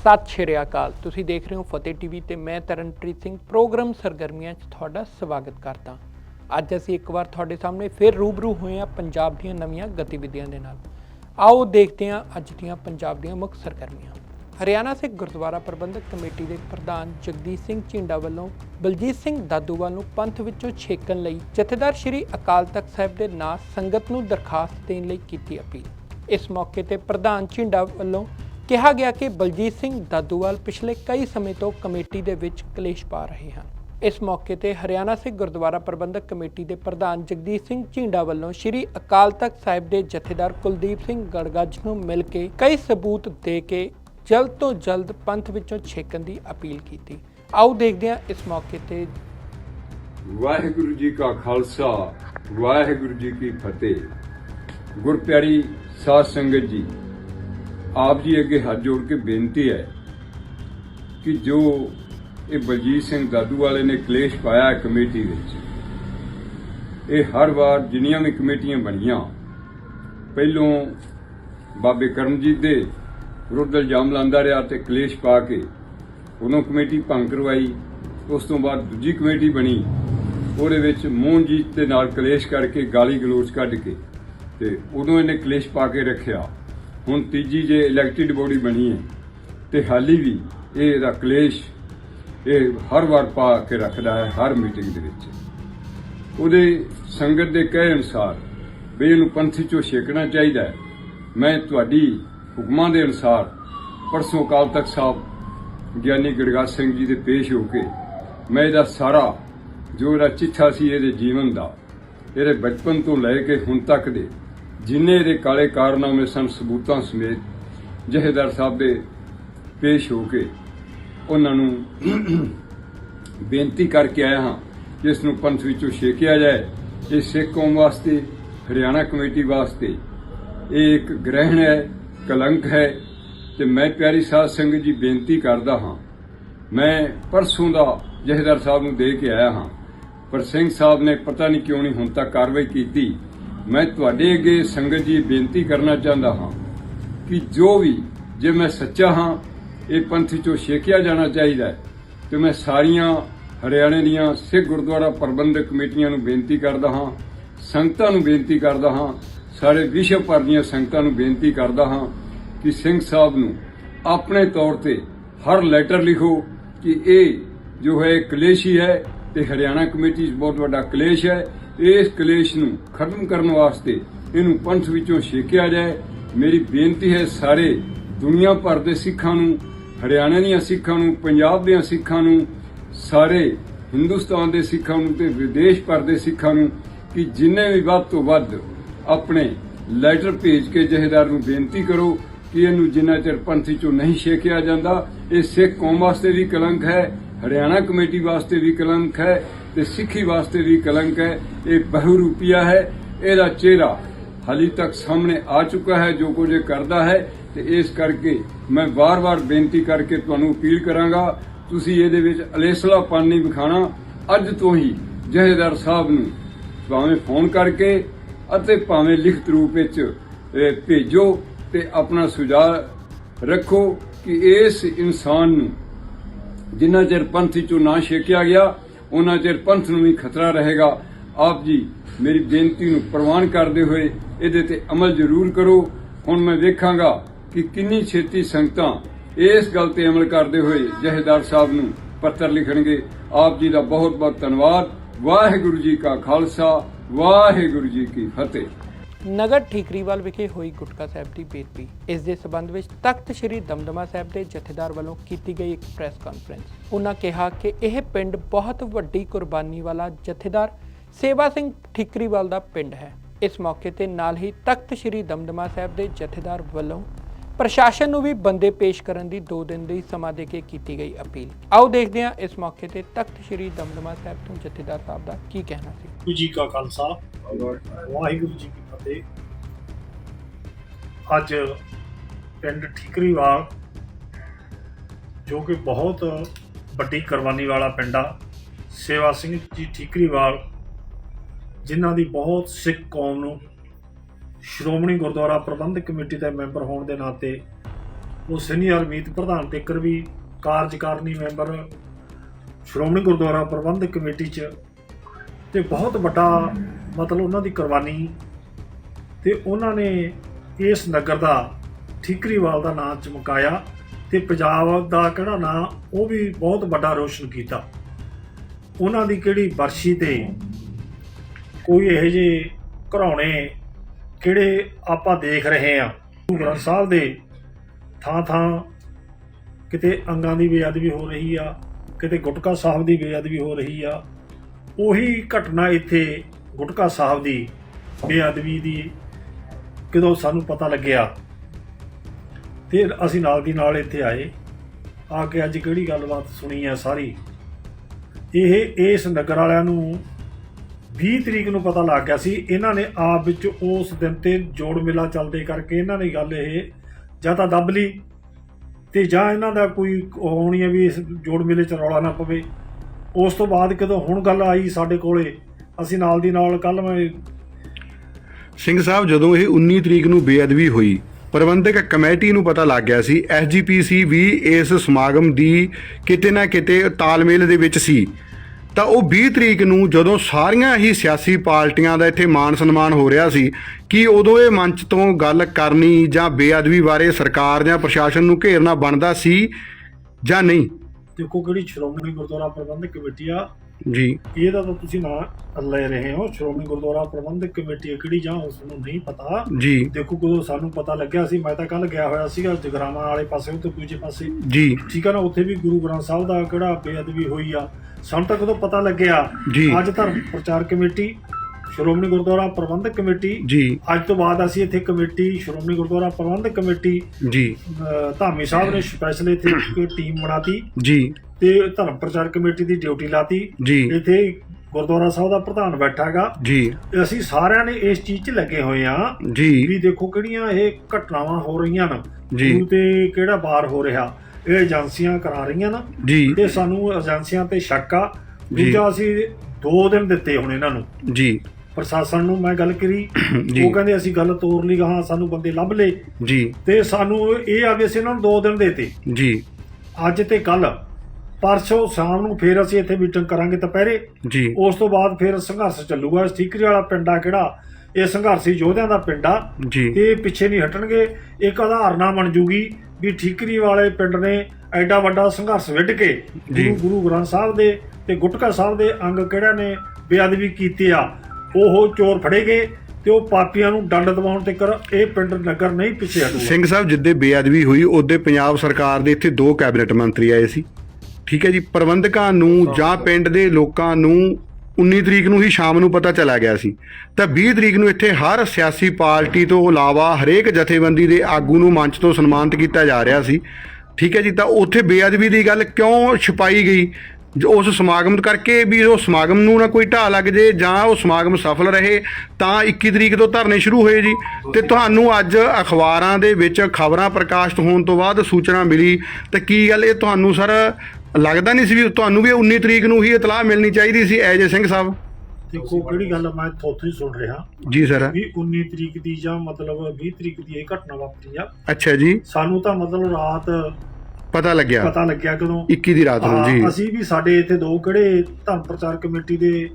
ਸਤਿ ਸ਼੍ਰੀ ਅਕਾਲ। ਤੁਸੀਂ ਦੇਖ ਰਹੇ ਹੋ ਫਤਿਹ ਟੀਵੀ ਤੇ ਮੈਂ ਤਰਨਪ੍ਰੀਤ ਸਿੰਘ, ਪ੍ਰੋਗਰਾਮ ਸਰਗਰਮੀਆਂ 'ਚ ਤੁਹਾਡਾ ਸਵਾਗਤ ਕਰਦਾ ਅੱਜ ਅਸੀਂ ਇੱਕ ਵਾਰ ਤੁਹਾਡੇ ਸਾਹਮਣੇ ਫਿਰ ਰੂਬਰੂ ਹੋਏ ਹਾਂ ਪੰਜਾਬ ਦੀਆਂ ਨਵੀਆਂ ਗਤੀਵਿਧੀਆਂ ਦੇ ਨਾਲ। ਆਓ ਦੇਖਦੇ ਹਾਂ ਅੱਜ ਦੀਆਂ ਪੰਜਾਬ ਦੀਆਂ ਮੁੱਖ ਸਰਗਰਮੀਆਂ। ਹਰਿਆਣਾ ਸਿੱਖ ਗੁਰਦੁਆਰਾ ਪ੍ਰਬੰਧਕ ਕਮੇਟੀ ਦੇ ਪ੍ਰਧਾਨ ਜਗਦੀਸ਼ ਸਿੰਘ ਝਿੰਡਾ ਵੱਲੋਂ ਬਲਜੀਤ ਸਿੰਘ ਦਾਦੂਵਾਲ ਨੂੰ ਪੰਥ ਵਿੱਚੋਂ ਛੇਕਣ ਲਈ ਜਥੇਦਾਰ ਸ਼੍ਰੀ ਅਕਾਲ ਤਖਤ ਸਾਹਿਬ ਦੇ ਨਾਂ ਸੰਗਤ ਨੂੰ ਦਰਖਾਸਤ ਦੇਣ ਲਈ ਕੀਤੀ ਅਪੀਲ। ਇਸ ਮੌਕੇ ਤੇ ਪ੍ਰਧਾਨ ਝਿੰਡਾ ਵੱਲੋਂ ਕਿਹਾ ਗਿਆ ਕਿ ਬਲਜੀਤ ਸਿੰਘ ਦਾਦੂਵਾਲ ਪਿਛਲੇ ਕਈ ਸਮੇਂ ਤੋਂ ਕਮੇਟੀ ਦੇ ਵਿੱਚ ਕਲੇਸ਼ ਪਾ ਰਹੇ ਹਨ। ਇਸ ਮੌਕੇ ਤੇ ਹਰਿਆਣਾ ਸਿੱਖ ਗੁਰਦੁਆਰਾ ਪ੍ਰਬੰਧਕ ਕਮੇਟੀ ਦੇ ਪ੍ਰਧਾਨ ਜਗਦੀਸ਼ ਸਿੰਘ ਝਿੰਡਾ ਵੱਲੋਂ ਸ੍ਰੀ ਅਕਾਲ ਤਖਤ ਸਾਹਿਬ ਦੇ ਜਥੇਦਾਰ ਕੁਲਦੀਪ ਸਿੰਘ ਗੜਗੱਜ ਨੂੰ ਮਿਲ ਕੇ ਕਈ ਸਬੂਤ ਦੇ ਕੇ ਜਲਦ ਤੋਂ ਜਲਦ ਪੰਥ ਵਿੱਚੋਂ ਛੇਕਣ ਦੀ ਅਪੀਲ ਕੀਤੀ। ਆਓ ਦੇਖਦੇ ਹਾਂ ਇਸ ਮੌਕੇ ਤੇ ਵਾਹਿਗੁਰੂ ਜੀ ਕਾ ਖਾਲਸਾ, ਵਾਹਿਗੁਰੂ ਜੀ ਕੀ ਫਤਿਹ। ਗੁਰਪਿਆਰੀ ਸਾਧ ਸੰਗਤ ਜੀ ਆਪ ਜੀ ਅੱਗੇ ਹੱਥ ਜੋੜ ਕੇ ਬੇਨਤੀ ਹੈ ਕਿ ਜੋ ਇਹ ਬਲਜੀਤ ਸਿੰਘ ਦਾਦੂ ਵਾਲੇ ਨੇ ਕਲੇਸ਼ ਪਾਇਆ ਕਮੇਟੀ ਵਿੱਚ, ਇਹ ਹਰ ਵਾਰ ਜਿੰਨੀਆਂ ਵੀ ਕਮੇਟੀਆਂ ਬਣੀਆਂ, ਪਹਿਲੋਂ ਬਾਬੇ ਕਰਮਜੀਤ ਦੇ ਵਿਰੁੱਧ ਇਲਜ਼ਾਮ ਲਾਉਂਦਾ ਰਿਹਾ ਤੇ ਕਲੇਸ਼ ਪਾ ਕੇ ਉਹਨੂੰ ਕਮੇਟੀ ਭੰਗ ਕਰਵਾਈ, ਉਸ ਤੋਂ ਬਾਅਦ ਦੂਜੀ ਕਮੇਟੀ ਬਣੀ, ਉਹਦੇ ਵਿੱਚ ਮੋਹਨਜੀਤ ਦੇ ਨਾਲ ਕਲੇਸ਼ ਕਰਕੇ ਗਾਲੀ ਗਲੋਚ ਕੱਢ ਕੇ ਤੇ ਉਦੋਂ ਇਹਨੇ ਕਲੇਸ਼ ਪਾ ਕੇ ਰੱਖਿਆ। ਹੁਣ ਤੀਜੀ ਜੇ ਇਲੈਕਟਿਡ ਬੋਡੀ ਬਣੀ ਹੈ, ਤੇ ਹਾਲੀ ਵੀ ਇਹ ਇਹਦਾ ਕਲੇਸ਼ ਇਹ ਹਰ ਵਾਰ ਪਾ ਕੇ ਰੱਖਦਾ ਹੈ, ਹਰ ਮੀਟਿੰਗ ਦੇ ਵਿੱਚ। ਉਹਦੇ ਸੰਗਤ ਦੇ ਕਹੇ ਅਨੁਸਾਰ ਵੀ ਇਹਨੂੰ ਪੰਥੀ ਚੋਂ ਛੇਕਣਾ ਚਾਹੀਦਾ ਹੈ। ਮੈਂ ਤੁਹਾਡੀ ਹੁਕਮਾਂ ਦੇ ਅਨੁਸਾਰ ਪਰਸੋਂ ਅਕਾਲ ਤਖਤ ਸਾਹਿਬ ਗਿਆਨੀ ਗੜਗਾ ਸਿੰਘ ਜੀ ਦੇ ਪੇਸ਼ ਹੋ ਕੇ ਮੈਂ ਇਹਦਾ ਸਾਰਾ ਜੋ ਇਹਦਾ ਚਿੱਠਾ ਸੀ ਇਹਦੇ ਜੀਵਨ ਦਾ, ਇਹਦੇ ਬਚਪਨ ਤੋਂ ਲੈ ਕੇ ਹੁਣ ਤੱਕ ਦੇ ਜਿੰਨੇ ਦੇ ਕਾਲੇ ਕਾਰਨਾਮੇ ਸਨ ਸਬੂਤਾਂ ਸਮੇਤ ਜਹੇਦਾਰ ਸਾਹਿਬ ਦੇ ਪੇਸ਼ ਹੋ ਕੇ ਉਹਨਾਂ ਨੂੰ ਬੇਨਤੀ ਕਰਕੇ ਆਇਆ ਹਾਂ ਕਿ ਇਸ ਨੂੰ ਪੰਥ ਵਿੱਚੋਂ ਛੇਕਿਆ ਜਾਏ। ਇਹ ਸਿੱਖ ਕੌਮ ਵਾਸਤੇ, ਹਰਿਆਣਾ ਕਮੇਟੀ ਵਾਸਤੇ ਇਹ ਇੱਕ ਗ੍ਰਹਿਣ ਹੈ, ਕਲੰਕ ਹੈ ਤੇ ਮੈਂ ਪਿਆਰੀ ਸਾਧ ਸੰਗਤ ਜੀ ਬੇਨਤੀ ਕਰਦਾ ਹਾਂ। ਮੈਂ ਪਰਸੋਂ ਦਾ ਜਹੇਦਾਰ ਸਾਹਿਬ ਨੂੰ ਦੇ ਕੇ ਆਇਆ ਹਾਂ। ਪਰ ਸਿੰਘ ਸਾਹਿਬ ਨੇ ਪਤਾ ਨਹੀਂ ਕਿਉਂ ਨਹੀਂ ਹੁਣ ਤੱਕ ਕਾਰਵਾਈ ਕੀਤੀ। ਮੈਂ ਤੁਹਾਡੇ ਅੱਗੇ ਸੰਗਤ ਜੀ ਬੇਨਤੀ ਕਰਨਾ ਚਾਹੁੰਦਾ ਹਾਂ ਕਿ ਜੋ ਵੀ, ਜੇ ਮੈਂ ਸੱਚਾ ਹਾਂ, ਇਹ ਪੰਥ ਚੋਂ ਛੇਕਿਆ ਜਾਣਾ ਚਾਹੀਦਾ ਹੈ। ਤੇ ਮੈਂ ਸਾਰੀਆਂ ਹਰਿਆਣੇ ਦੀਆਂ ਸਿੱਖ ਗੁਰਦੁਆਰਾ ਪ੍ਰਬੰਧਕ ਕਮੇਟੀਆਂ ਨੂੰ ਬੇਨਤੀ ਕਰਦਾ ਹਾਂ, ਸੰਗਤਾਂ ਨੂੰ ਬੇਨਤੀ ਕਰਦਾ ਹਾਂ, ਸਾਰੇ ਵਿਸ਼ਵ ਭਰ ਦੀਆਂ ਸੰਗਤਾਂ ਨੂੰ ਬੇਨਤੀ ਕਰਦਾ ਹਾਂ ਕਿ ਸਿੰਘ ਸਾਹਿਬ ਨੂੰ ਆਪਣੇ ਤੌਰ ਤੇ ਹਰ ਲੈਟਰ ਲਿਖੋ ਕਿ ਇਹ ਜੋ ਹੈ ਕਲੇਸ਼ੀ ਹੈ ਤੇ ਹਰਿਆਣਾ ਕਮੇਟੀ 'ਚ ਬਹੁਤ ਵੱਡਾ ਕਲੇਸ਼ ਹੈ। ਇਸ ਕਲੇਸ਼ ਨੂੰ ਖਤਮ ਕਰਨ ਵਾਸਤੇ ਇਹਨੂੰ ਪੰਥ ਵਿੱਚੋਂ ਛੇਕਿਆ ਜਾਏ। ਮੇਰੀ ਬੇਨਤੀ ਹੈ ਸਾਰੇ ਦੁਨੀਆ ਭਰ ਦੇ ਸਿੱਖਾਂ ਨੂੰ, ਹਰਿਆਣਾ ਦੀਆਂ ਸਿੱਖਾਂ ਨੂੰ, ਪੰਜਾਬ ਦੀਆਂ ਸਿੱਖਾਂ ਨੂੰ, ਸਾਰੇ ਹਿੰਦੁਸਤਾਨ ਦੇ ਸਿੱਖਾਂ ਨੂੰ ਤੇ ਵਿਦੇਸ਼ ਭਰ ਦੇ ਸਿੱਖਾਂ ਨੂੰ ਕਿ ਜਿੰਨੇ ਵੀ ਵੱਧ ਤੋਂ ਵੱਧ ਆਪਣੇ ਲੈਟਰ ਭੇਜ ਕੇ ਜਹੇਦਾਰ ਨੂੰ ਬੇਨਤੀ ਕਰੋ ਕਿ ਇਹਨੂੰ ਜਿੰਨਾ ਚਿਰ ਪੰਥੀ ਚੋਂ ਨਹੀਂ ਛੇਕਿਆ ਜਾਂਦਾ, ਇਹ ਸਿੱਖ ਕੌਮ ਵਾਸਤੇ ਵੀ ਕਲੰਕ ਹੈ, ਹਰਿਆਣਾ ਕਮੇਟੀ ਵਾਸਤੇ ਵੀ ਕਲੰਕ ਹੈ ਤੇ ਸਿੱਖੀ ਵਾਸਤੇ ਵੀ ਕਲੰਕ ਹੈ, ਇਹ ਬਹੁਰੂਪੀਆ ਹੈ, ਇਹਦਾ ਚਿਹਰਾ ਹਾਲੀ ਤੱਕ ਸਾਹਮਣੇ ਆ ਚੁੱਕਾ ਹੈ, ਜੋ ਕੁਝ ਇਹ ਕਰਦਾ ਹੈ, ਤੇ ਇਸ ਕਰਕੇ ਮੈਂ ਵਾਰ-ਵਾਰ ਬੇਨਤੀ ਕਰਕੇ ਤੁਹਾਨੂੰ ਅਪੀਲ ਕਰਾਂਗਾ, ਤੁਸੀਂ ਇਹਦੇ ਵਿੱਚ ਅਲੇਸਲਾਪਨ ਨਹੀਂ ਵਿਖਾਣਾ ਅੱਜ ਤੋਂ ਹੀ ਜਹੇਦਾਰ ਸਾਹਿਬ ਨੂੰ ਭਾਵੇਂ ਫੋਨ ਕਰਕੇ ਅਤੇ ਭਾਵੇਂ ਲਿਖਤ ਰੂਪ ਵਿੱਚ ਭੇਜੋ ਤੇ ਆਪਣਾ ਸੁਝਾਅ ਰੱਖੋ ਕਿ ਇਸ ਇਨਸਾਨ ਨੂੰ ਜਿੰਨਾ ਚਿਰ ਪੰਥੀ ਚੋਂ ਨਾ ਛੇਕਿਆ ਗਿਆ ਉਹਨਾਂ ਚਿਰ ਪੰਥ ਨੂੰ ਵੀ ਖਤਰਾ ਰਹੇਗਾ। ਆਪ ਜੀ ਮੇਰੀ ਬੇਨਤੀ ਨੂੰ ਪ੍ਰਵਾਨ ਕਰਦੇ ਹੋਏ ਇਹਦੇ ਤੇ ਅਮਲ ਜ਼ਰੂਰ ਕਰੋ। ਹੁਣ ਮੈਂ ਵੇਖਾਂਗਾ ਕਿ ਕਿੰਨੀ ਛੇਤੀ ਸੰਗਤਾਂ ਇਸ ਗੱਲ ਤੇ ਅਮਲ ਕਰਦੇ ਹੋਏ ਜਹੇਦਾਰ ਸਾਹਿਬ ਨੂੰ ਪੱਤਰ ਲਿਖਣਗੇ। ਆਪ ਜੀ ਦਾ ਬਹੁਤ ਬਹੁਤ ਧੰਨਵਾਦ। ਵਾਹਿਗੁਰੂ ਜੀ ਕਾ ਖਾਲਸਾ, ਵਾਹਿਗੁਰੂ ਜੀ ਕੀ ਫਤਿਹ। ਨਗਰ ਠੀਕਰੀਵਾਲ ਵਿਖੇ ਹੋਈ ਗੁਟਕਾ ਸਾਹਿਬ ਦੀ ਬੇਦਬੀ ਇਸ ਦੇ ਸਬੰਧ ਵਿੱਚ ਤਖਤ ਸ੍ਰੀ ਦਮਦਮਾ ਸਾਹਿਬ ਦੇ ਜਥੇਦਾਰ ਵੱਲੋਂ ਕੀਤੀ ਗਈ ਇੱਕ ਪ੍ਰੈਸ ਕਾਨਫਰੰਸ। ਉਹਨਾਂ ਕਿਹਾ ਕਿ ਇਹ ਪਿੰਡ ਬਹੁਤ ਵੱਡੀ ਕੁਰਬਾਨੀ ਵਾਲਾ ਜਥੇਦਾਰ ਸੇਵਾ ਸਿੰਘ ਠੀਕਰੀਵਾਲ ਦਾ ਪਿੰਡ ਹੈ। ਇਸ ਮੌਕੇ ਤੇ ਨਾਲ ਹੀ ਤਖਤ ਸ੍ਰੀ ਦਮਦਮਾ ਸਾਹਿਬ ਦੇ ਜਥੇਦਾਰ ਵੱਲੋਂ ਪ੍ਰਸ਼ਾਸਨ ਨੂੰ ਵੀ ਬੰਦੇ ਪੇਸ਼ ਕਰਨ ਦੀ 2 ਦਿਨ ਦੀ ਸਮਾਂ ਦੇ ਕੇ ਕੀਤੀ ਗਈ ਅਪੀਲ। ਆਓ ਦੇਖਦੇ ਹਾਂ ਇਸ ਮੌਕੇ ਤੇ ਤਖਤ ਸ੍ਰੀ ਦਮਦਮਾ ਸਾਹਿਬ ਤੋਂ ਜਥੇਦਾਰ ਸਾਹਿਬ ਦਾ ਕੀ ਕਹਿਣਾ ਸੀ। ਵਾਹਿਗੁਰੂ ਜੀ ਕਾ ਖਾਲਸਾ, ਵਾਹਿਗੁਰੂ ਜੀ ਕੀ ਫਤਿਹ। ਅੱਜ ਪਿੰਡ ਠੀਕਰੀਵਾਲ, ਜੋ ਕਿ ਬਹੁਤ ਵੱਡੀ ਕੁਰਬਾਨੀ ਵਾਲਾ ਪਿੰਡ ਆ, ਸੇਵਾ ਸਿੰਘ ਜੀ ਠੀਕਰੀਵਾਲ, ਜਿਨ੍ਹਾਂ ਦੀ ਬਹੁਤ ਸਿੱਖ ਕੌਮ ਨੂੰ ਸ਼੍ਰੋਮਣੀ ਗੁਰਦੁਆਰਾ ਪ੍ਰਬੰਧਕ ਕਮੇਟੀ ਦੇ ਮੈਂਬਰ ਹੋਣ ਦੇ ਨਾਤੇ ਉਹ ਸੀਨੀਅਰ ਮੀਤ ਪ੍ਰਧਾਨ ਤੇਕਰ ਵੀ ਕਾਰਜਕਾਰਨੀ ਮੈਂਬਰ ਸ਼੍ਰੋਮਣੀ ਗੁਰਦੁਆਰਾ ਪ੍ਰਬੰਧਕ ਕਮੇਟੀ 'ਚ ਤੇ ਬਹੁਤ ਵੱਡਾ ਮਤਲਬ ਉਹਨਾਂ ਦੀ ਕੁਰਬਾਨੀ ਤੇ ਉਹਨਾਂ ਨੇ ਇਸ ਨਗਰ ਦਾ ਠੀਕਰੀਵਾਲ ਦਾ ਨਾਮ ਚਮਕਾਇਆ ਤੇ ਪੰਜਾਬ ਦਾ ਕਿਹੜਾ ਨਾਂ ਉਹ ਵੀ ਬਹੁਤ ਵੱਡਾ ਰੋਸ਼ਨ ਕੀਤਾ। ਉਹਨਾਂ ਦੀ ਕਿਹੜੀ ਵਰਸ਼ੀ ਤੇ ਕੋਈ ਇਹੋ ਜਿਹੇ ਘਰਾਉਣੇ ਕਿਹੜੇ ਆਪਾਂ ਦੇਖ ਰਹੇ ਹਾਂ। ਗੁਰੂ ਗ੍ਰੰਥ ਸਾਹਿਬ ਦੇ ਥਾਂ ਥਾਂ ਕਿਤੇ ਅੰਗਾਂ ਦੀ ਬੇਅਦਬੀ ਹੋ ਰਹੀ ਆ, ਕਿਤੇ ਗੁਟਕਾ ਸਾਹਿਬ ਦੀ ਬੇਅਦਬੀ ਹੋ ਰਹੀ ਆ, ਉਹੀ ਘਟਨਾ ਇੱਥੇ ਗੁਟਕਾ ਸਾਹਿਬ ਦੀ ਬੇਅਦਬੀ ਦੀ ਕਿਦੋਂ ਸਾਨੂੰ ਪਤਾ ਲੱਗਿਆ। ਤੇ ਅਸੀਂ ਨਾਲ ਦੀ ਨਾਲ ਇੱਥੇ ਆਏ, ਆ ਕੇ ਅੱਜ ਕਿਹੜੀ ਗੱਲਬਾਤ ਸੁਣੀ ਆ ਸਾਰੀ। ਇਹ ਇਸ ਨਗਰ ਵਾਲਿਆਂ ਨੂੰ 20 ਤਰੀਕ ਨੂੰ ਪਤਾ ਲੱਗ ਗਿਆ ਸੀ, ਇਹਨਾਂ ਨੇ ਆਪ ਵਿੱਚ ਉਸ ਦਿਨ ਤੇ ਜੋੜ ਮੇਲਾ ਚੱਲਦੇ ਕਰਕੇ ਇਹਨਾਂ ਨੇ ਗੱਲ ਇਹ ਜਾਂ ਤਾਂ ਦੱਬ ਲਈ ਤੇ ਜਾਂ ਇਹਨਾਂ ਦਾ ਕੋਈ ਹੋਣੀ ਹੈ ਵੀ ਇਸ ਜੋੜ ਮੇਲੇ ਚ ਰੌਲਾ ਨਾ ਪਵੇ। ਉਸ ਤੋਂ ਬਾਅਦ ਕਦੋਂ ਹੁਣ ਗੱਲ ਆਈ ਸਾਡੇ ਕੋਲੇ, ਅਸੀਂ ਨਾਲ ਦੀ ਨਾਲ ਕੱਲ ਮੈਂ ਸਿੰਘ ਸਾਹਿਬ, ਜਦੋਂ ਇਹ 19 ਤਰੀਕ ਨੂੰ ਬੇਅਦਬੀ ਹੋਈ, ਪ੍ਰਬੰਧਕ ਕਮੇਟੀ ਨੂੰ ਪਤਾ ਲੱਗ ਗਿਆ ਸੀ ਐਸਜੀਪੀਸੀ ਵੀ ਇਸ ਸਮਾਗਮ ਦੀ ਕਿਤੇ ਨਾ ਕਿਤੇ ਤਾਲਮੇਲ ਦੇ ਵਿੱਚ ਸੀ। ਤਾਂ ਉਹ 20 ਤਰੀਕ ਨੂੰ ਜਦੋਂ ਸਾਰੀਆਂ ਹੀ ਸਿਆਸੀ ਪਾਰਟੀਆਂ ਦਾ ਇੱਥੇ ਮਾਨ ਸਨਮਾਨ ਹੋ ਰਿਹਾ ਸੀ, ਕਿ ਉਦੋਂ ਇਹ ਮੰਚ ਤੋਂ ਗੱਲ ਕਰਨੀ ਜਾਂ ਬੇਅਦਬੀ ਬਾਰੇ ਸਰਕਾਰ ਜਾਂ ਪ੍ਰਸ਼ਾਸਨ ਨੂੰ ਘੇਰਨਾ ਬਣਦਾ ਸੀ ਜਾਂ ਨਹੀਂ? ਦੇਖੋ, ਕਿਹੜੀ ਸ਼੍ਰੋਮਣੀ ਗੁਰਦੁਆਰਾ ਪ੍ਰਬੰਧਕ ਕਮੇਟੀ ਆ ਜੀ। ਇਹਦਾ ਤਾਂ ਤੁਸੀਂ ਨਾਂ ਲੈ ਰਹੇ ਹੋ ਸ਼੍ਰੋਮਣੀ ਗੁਰਦੁਆਰਾ ਪ੍ਰਬੰਧਕ ਕਮੇਟੀ ਕਿਹੜੀ ਜਾਂ ਉਸ ਨੂੰ ਨਹੀਂ ਪਤਾ। ਜੀ। ਦੇਖੋ ਕਦੋਂ ਸਾਨੂੰ ਪਤਾ ਲੱਗਿਆ ਸੀ ਮੈਂ ਤਾਂ ਕੱਲ ਗਿਆ ਹੋਇਆ ਸੀਗਾ ਜਗਰਾਵਾਂ ਵਾਲੇ ਪਾਸੇ ਤੇ ਦੂਜੇ ਪਾਸੇ। ਜੀ। ਠੀਕ ਆ ਨਾ ਉੱਥੇ ਵੀ ਗੁਰੂ ਗ੍ਰੰਥ ਸਾਹਿਬ ਦਾ ਕਿਹੜਾ ਬੇਅਦਬੀ ਹੋਈ ਆ। ਸਾਨੂੰ ਤਾਂ ਕਦੋਂ ਪਤਾ ਲੱਗਿਆ। ਅੱਜ ਧਰਮ ਪ੍ਰਚਾਰ ਕਮੇਟੀ ਸ਼੍ਰੋਮਣੀ ਗੁਰਦੁਆਰਾ ਪ੍ਰਬੰਧਕ ਕਮੇਟੀ। ਜੀ। ਅੱਜ ਤੋਂ ਬਾਅਦ ਅਸੀਂ ਇੱਥੇ ਕਮੇਟੀ ਸ਼੍ਰੋਮਣੀ ਗੁਰਦੁਆਰਾ ਪ੍ਰਬੰਧਕ ਕਮੇਟੀ ਜੀ। ਧਾਮੀ ਸਾਹਿਬ ਨੇ ਸਪੈਸ਼ਲ ਇੱਥੇ ਇੱਕ ਟੀਮ ਬਣਾਤੀ। ਜੀ। ਤੇ ਧਰਮ ਪ੍ਰਚਾਰ ਕਮੇਟੀ ਦੀ ਡਿਊਟੀ ਲਾਤੀ। ਜੀ। ਇੱਥੇ ਗੁਰਦੁਆਰਾ ਸਾਹਿਬ ਦਾ ਪ੍ਰਧਾਨ ਬੈਠਾ ਹੈਗਾ। ਜੀ। ਅਸੀਂ ਸਾਰਿਆਂ ਨੇ ਇਸ ਚੀਜ਼ 'ਚ ਲੱਗੇ ਹੋਏ ਆ ਜੀ। ਵੀ ਦੇਖੋ ਕਿਹੜੀਆਂ ਇਹ ਘਟਨਾਵਾਂ ਹੋ ਰਹੀਆਂ ਨੇ। ਜੀ। ਤੇ ਕਿਹੜਾ ਵਾਰ ਹੋ ਰਿਹਾ। ਇਹ ਏਜੰਸੀਆਂ ਕਰਾ ਰਹੀਆਂ ਨਾ। ਜੀ। ਤੇ ਸਾਨੂੰ ਏਜੰਸੀਆਂ ਤੇ ਸ਼ੱਕ ਆ। ਜੀ। ਦੂਜਾ ਅਸੀਂ 2 ਦਿਨ ਦਿੱਤੇ ਹੁਣ ਇਹਨਾਂ ਨੂੰ। ਜੀ। ਪ੍ਰਸ਼ਾਸਨ ਨੂੰ ਮੈਂ ਗੱਲ ਕਰੀ। ਜੀ। ਉਹ ਕਹਿੰਦੇ ਅਸੀਂ ਗੱਲ ਤੋਰ ਲਈ ਗਾਹਾਂ ਸਾਨੂੰ ਬੰਦੇ ਲੱਭ ਲਏ। ਜੀ। ਤੇ ਸਾਨੂੰ ਇਹ ਆ ਵੀ ਅਸੀਂ ਇਹਨਾਂ ਨੂੰ 2 ਦਿਨ ਦੇਤੇ। ਜੀ। ਅੱਜ ਤੇ ਕੱਲ ਪਰਸੋਂ ਸ਼ਾਮ ਨੂੰ ਫੇਰ ਅਸੀਂ ਇੱਥੇ ਮੀਟਿੰਗ ਕਰਾਂਗੇ ਦੁਪਹਿਰੇ। ਜੀ। ਉਸ ਤੋਂ ਬਾਅਦ ਫਿਰ ਸੰਘਰਸ਼ ਚੱਲੂਗਾ। ਠੀਕਰੀ ਵਾਲਾ ਪਿੰਡ ਆ ਕਿਹੜਾ? ਇਹ ਸੰਘਰਸ਼ੀ ਯੋਧਿਆਂ ਦਾ ਪਿੰਡ ਆ। ਜੀ। ਤੇ ਪਿੱਛੇ ਨਹੀਂ ਹਟਣਗੇ। ਇੱਕ ਆਧਾਰਨਾ ਬਣ ਜੂਗੀ ਵੀ ਠੀਕਰੀ ਵਾਲੇ ਪਿੰਡ ਨੇ ਐਡਾ ਵੱਡਾ ਸੰਘਰਸ਼ ਵਿੱਢ ਕੇ ਜੀ। ਗੁਰੂ ਗੁਰੂ ਗ੍ਰੰਥ ਸਾਹਿਬ ਦੇ ਤੇ ਗੁਟਕਾ ਸਾਹਿਬ ਦੇ ਅੰਗ ਕਿਹੜਾ ਨੇ ਬੇਅਦਬੀ ਕੀਤੀ ਆ। ਉਹ ਚੋਰ ਫੜੇ ਗਏ ਤੇ ਉਹ ਪਾਪੀਆਂ ਨੂੰ ਡੰਡ ਦਵਾਉਣ ਤੇ ਕਰ ਇਹ ਪਿੰਡ ਨਗਰ ਨਹੀਂ ਪਿੱਛੇ ਹਟੂਗਾ। ਸਿੰਘ ਸਾਹਿਬ ਜਿੱਦੇ ਬੇਅਦਬੀ ਹੋਈ ਉਹਦੇ ਪੰਜਾਬ ਸਰਕਾਰ ਦੇ ਇੱਥੇ ਦੋ ਕੈਬਨਿਟ ਮੰਤਰੀ ਆਏ ਸੀ। ਠੀਕ ਹੈ ਜੀ ਪ੍ਰਬੰਧਕਾਂ ਨੂੰ ਜਾਂ ਪਿੰਡ ਦੇ ਲੋਕਾਂ ਨੂੰ 19 ਤਰੀਕ ਨੂੰ ਹੀ ਸ਼ਾਮ ਨੂੰ ਪਤਾ ਚਲਾ ਗਿਆ ਸੀ। ਤਾਂ 20 ਤਰੀਕ ਨੂੰ ਇੱਥੇ ਹਰ ਸਿਆਸੀ ਪਾਰਟੀ ਤੋਂ ਇਲਾਵਾ ਹਰੇਕ ਜਥੇਬੰਦੀ ਦੇ ਆਗੂ ਨੂੰ ਮੰਚ ਤੋਂ ਸਨਮਾਨਿਤ ਕੀਤਾ ਜਾ ਰਿਹਾ ਸੀ। ਠੀਕ ਹੈ ਜੀ ਤਾਂ ਉੱਥੇ ਬੇਅਦਬੀ ਦੀ ਗੱਲ ਕਿਉਂ ਛੁਪਾਈ ਗਈ? ਜੋ ਉਸ ਸਮਾਗਮ ਕਰਕੇ ਵੀ ਉਹ ਸਮਾਗਮ ਨੂੰ ਨਾ ਕੋਈ ਢਾਹ ਲੱਗ ਜੇ ਜਾਂ ਉਹ ਸਮਾਗਮ ਸਫਲ ਰਹੇ ਤਾਂ 21 ਤਰੀਕ ਤੋਂ ਧਰਨੇ ਸ਼ੁਰੂ ਹੋਏ ਜੀ। ਤੇ ਤੁਹਾਨੂੰ ਅੱਜ ਅਖਬਾਰਾਂ ਦੇ ਵਿੱਚ ਖਬਰਾਂ ਪ੍ਰਕਾਸ਼ਿਤ ਹੋਣ ਤੋਂ ਬਾਅਦ ਸੂਚਨਾ ਮਿਲੀ। ਤਾਂ ਕੀ ਗੱਲ ਇਹ ਤੁਹਾਨੂੰ ਸਰ ਲੱਗਦਾ ਨਹੀਂ ਸੀ ਵੀ ਤੁਹਾਨੂੰ ਵੀ 19 ਤਰੀਕ ਨੂੰ ਹੀ ਇਤਲਾਹ ਮਿਲਣੀ ਚਾਹੀਦੀ ਸੀ ਐਜੇ ਸਿੰਘ ਸਾਹਿਬ? ਦੇਖੋ ਕਿਹੜੀ ਗੱਲ ਮੈਂ ਥੋਥੋਂ ਹੀ ਸੁਣ ਰਿਹਾ। ਜੀ ਸਰ। ਵੀ 19 ਤਰੀਕ ਦੀ ਜਾਂ ਮਤਲਬ 20 ਤਰੀਕ ਦੀ ਇਹ ਘਟਨਾ ਵਾਪਰੀ ਆ। ਅੱਛਾ ਜੀ। ਸਾਨੂੰ ਤਾਂ ਮਤਲਬ ਰਾਤ ਪਤਾ ਲੱਗਿਆ। ਪਤਾ ਲੱਗਿਆ ਕਦੋਂ? 21 ਦੀ ਰਾਤ ਨੂੰ ਹਾਂ, ਜੀ। ਅਸੀਂ ਵੀ ਸਾਡੇ ਇੱਥੇ ਦੋ ਕਿਹੜੇ ਧਰਮ ਪ੍ਰਚਾਰ ਕਮੇਟੀ ਦੇ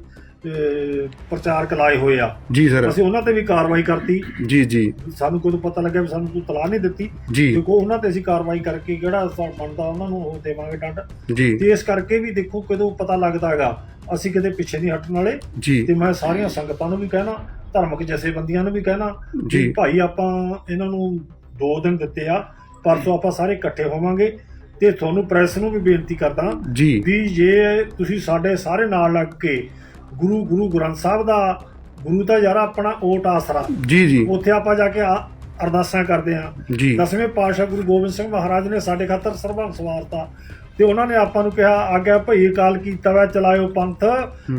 ਅਹ, ਪ੍ਰਚਾਰਕ ਲਾਏ ਹੋਏ ਆ। ਜੀ ਸਰ। ਅਸੀਂ ਉਹਨਾਂ ਤੇ ਵੀ ਕਾਰਵਾਈ ਕਰਤੀ। ਜੀ ਜੀ। ਸਾਨੂੰ ਕੋਈ ਪਤਾ ਲੱਗਿਆ ਵੀ ਸਾਨੂੰ ਕੋਈ ਤਲਾਹ ਨਹੀਂ ਦਿੱਤੀ? ਜੀ। ਦੇਖੋ ਉਹਨਾਂ ਤੇ ਅਸੀਂ ਕਾਰਵਾਈ ਕਰਕੇ ਕਿਹੜਾ ਸਾ- ਬਣਦਾ ਉਹਨਾਂ ਨੂੰ ਉਹ ਦੇਵਾਂਗੇ ਡੰਡ। ਜੀ। ਤੇ ਇਸ ਕਰਕੇ ਵੀ ਦੇਖੋ ਕਦੋਂ ਪਤਾ ਲੱਗਦਾ ਹੈਗਾ। ਅਸੀਂ ਕਿਤੇ ਪਿੱਛੇ ਨਹੀਂ ਹਟਣ ਵਾਲੇ। ਜੀ। ਤੇ ਮੈਂ ਸਾਰੀਆਂ ਸੰਗਤਾਂ ਨੂੰ ਵੀ ਕਹਿਣਾ ਧਾਰਮਿਕ ਜਥੇਬੰਦੀਆਂ ਨੂੰ ਵੀ ਕਹਿਣਾ ਜੀ। ਵੀ ਭਾਈ ਆਪਾਂ ਇਹਨਾਂ ਨੂੰ 2 ਦਿਨ ਦਿੱਤੇ ਆ। ਪਰਸੋਂ ਆਪਾਂ ਸਾਰੇ ਇਕੱਠੇ ਹੋਵਾਂਗੇ ਤੇ ਤੁਹਾਨੂੰ ਪ੍ਰੈਸ ਨੂੰ ਵੀ ਬੇਨਤੀ ਕਰਦਾ ਜੀ। ਵੀ ਜੇ ਤੁਸੀਂ ਸਾਡੇ ਸਾਰੇ ਨਾਲ ਲੱਗ ਕੇ ਗੁਰੂ ਗੁਰੂ ਗ੍ਰੰਥ ਸਾਹਿਬ ਦਾ ਗੁਰੂ ਦਾ ਯਾਰ ਆਪਣਾ ਓਟ ਆਸਰਾ। ਜੀ ਜੀ। ਉੱਥੇ ਆਪਾਂ ਜਾ ਕੇ ਆ- ਅਰਦਾਸਾਂ ਕਰਦੇ ਹਾਂ। ਜੀ। ਦਸਵੇਂ ਪਾਤਸ਼ਾਹ ਗੁਰੂ ਗੋਬਿੰਦ ਸਿੰਘ ਮਹਾਰਾਜ ਨੇ ਸਾਡੇ ਖਾਤਰ ਸਰਬੰਸ ਸਵਾਰਤਾ ਤੇ ਉਹਨਾਂ ਨੇ ਆਪਾਂ ਨੂੰ ਕਿਹਾ ਆਗਿਆ ਭਈ ਕਾਲ ਕੀਤਾ ਵੈ ਚਲਾਇਓ ਪੰਥ।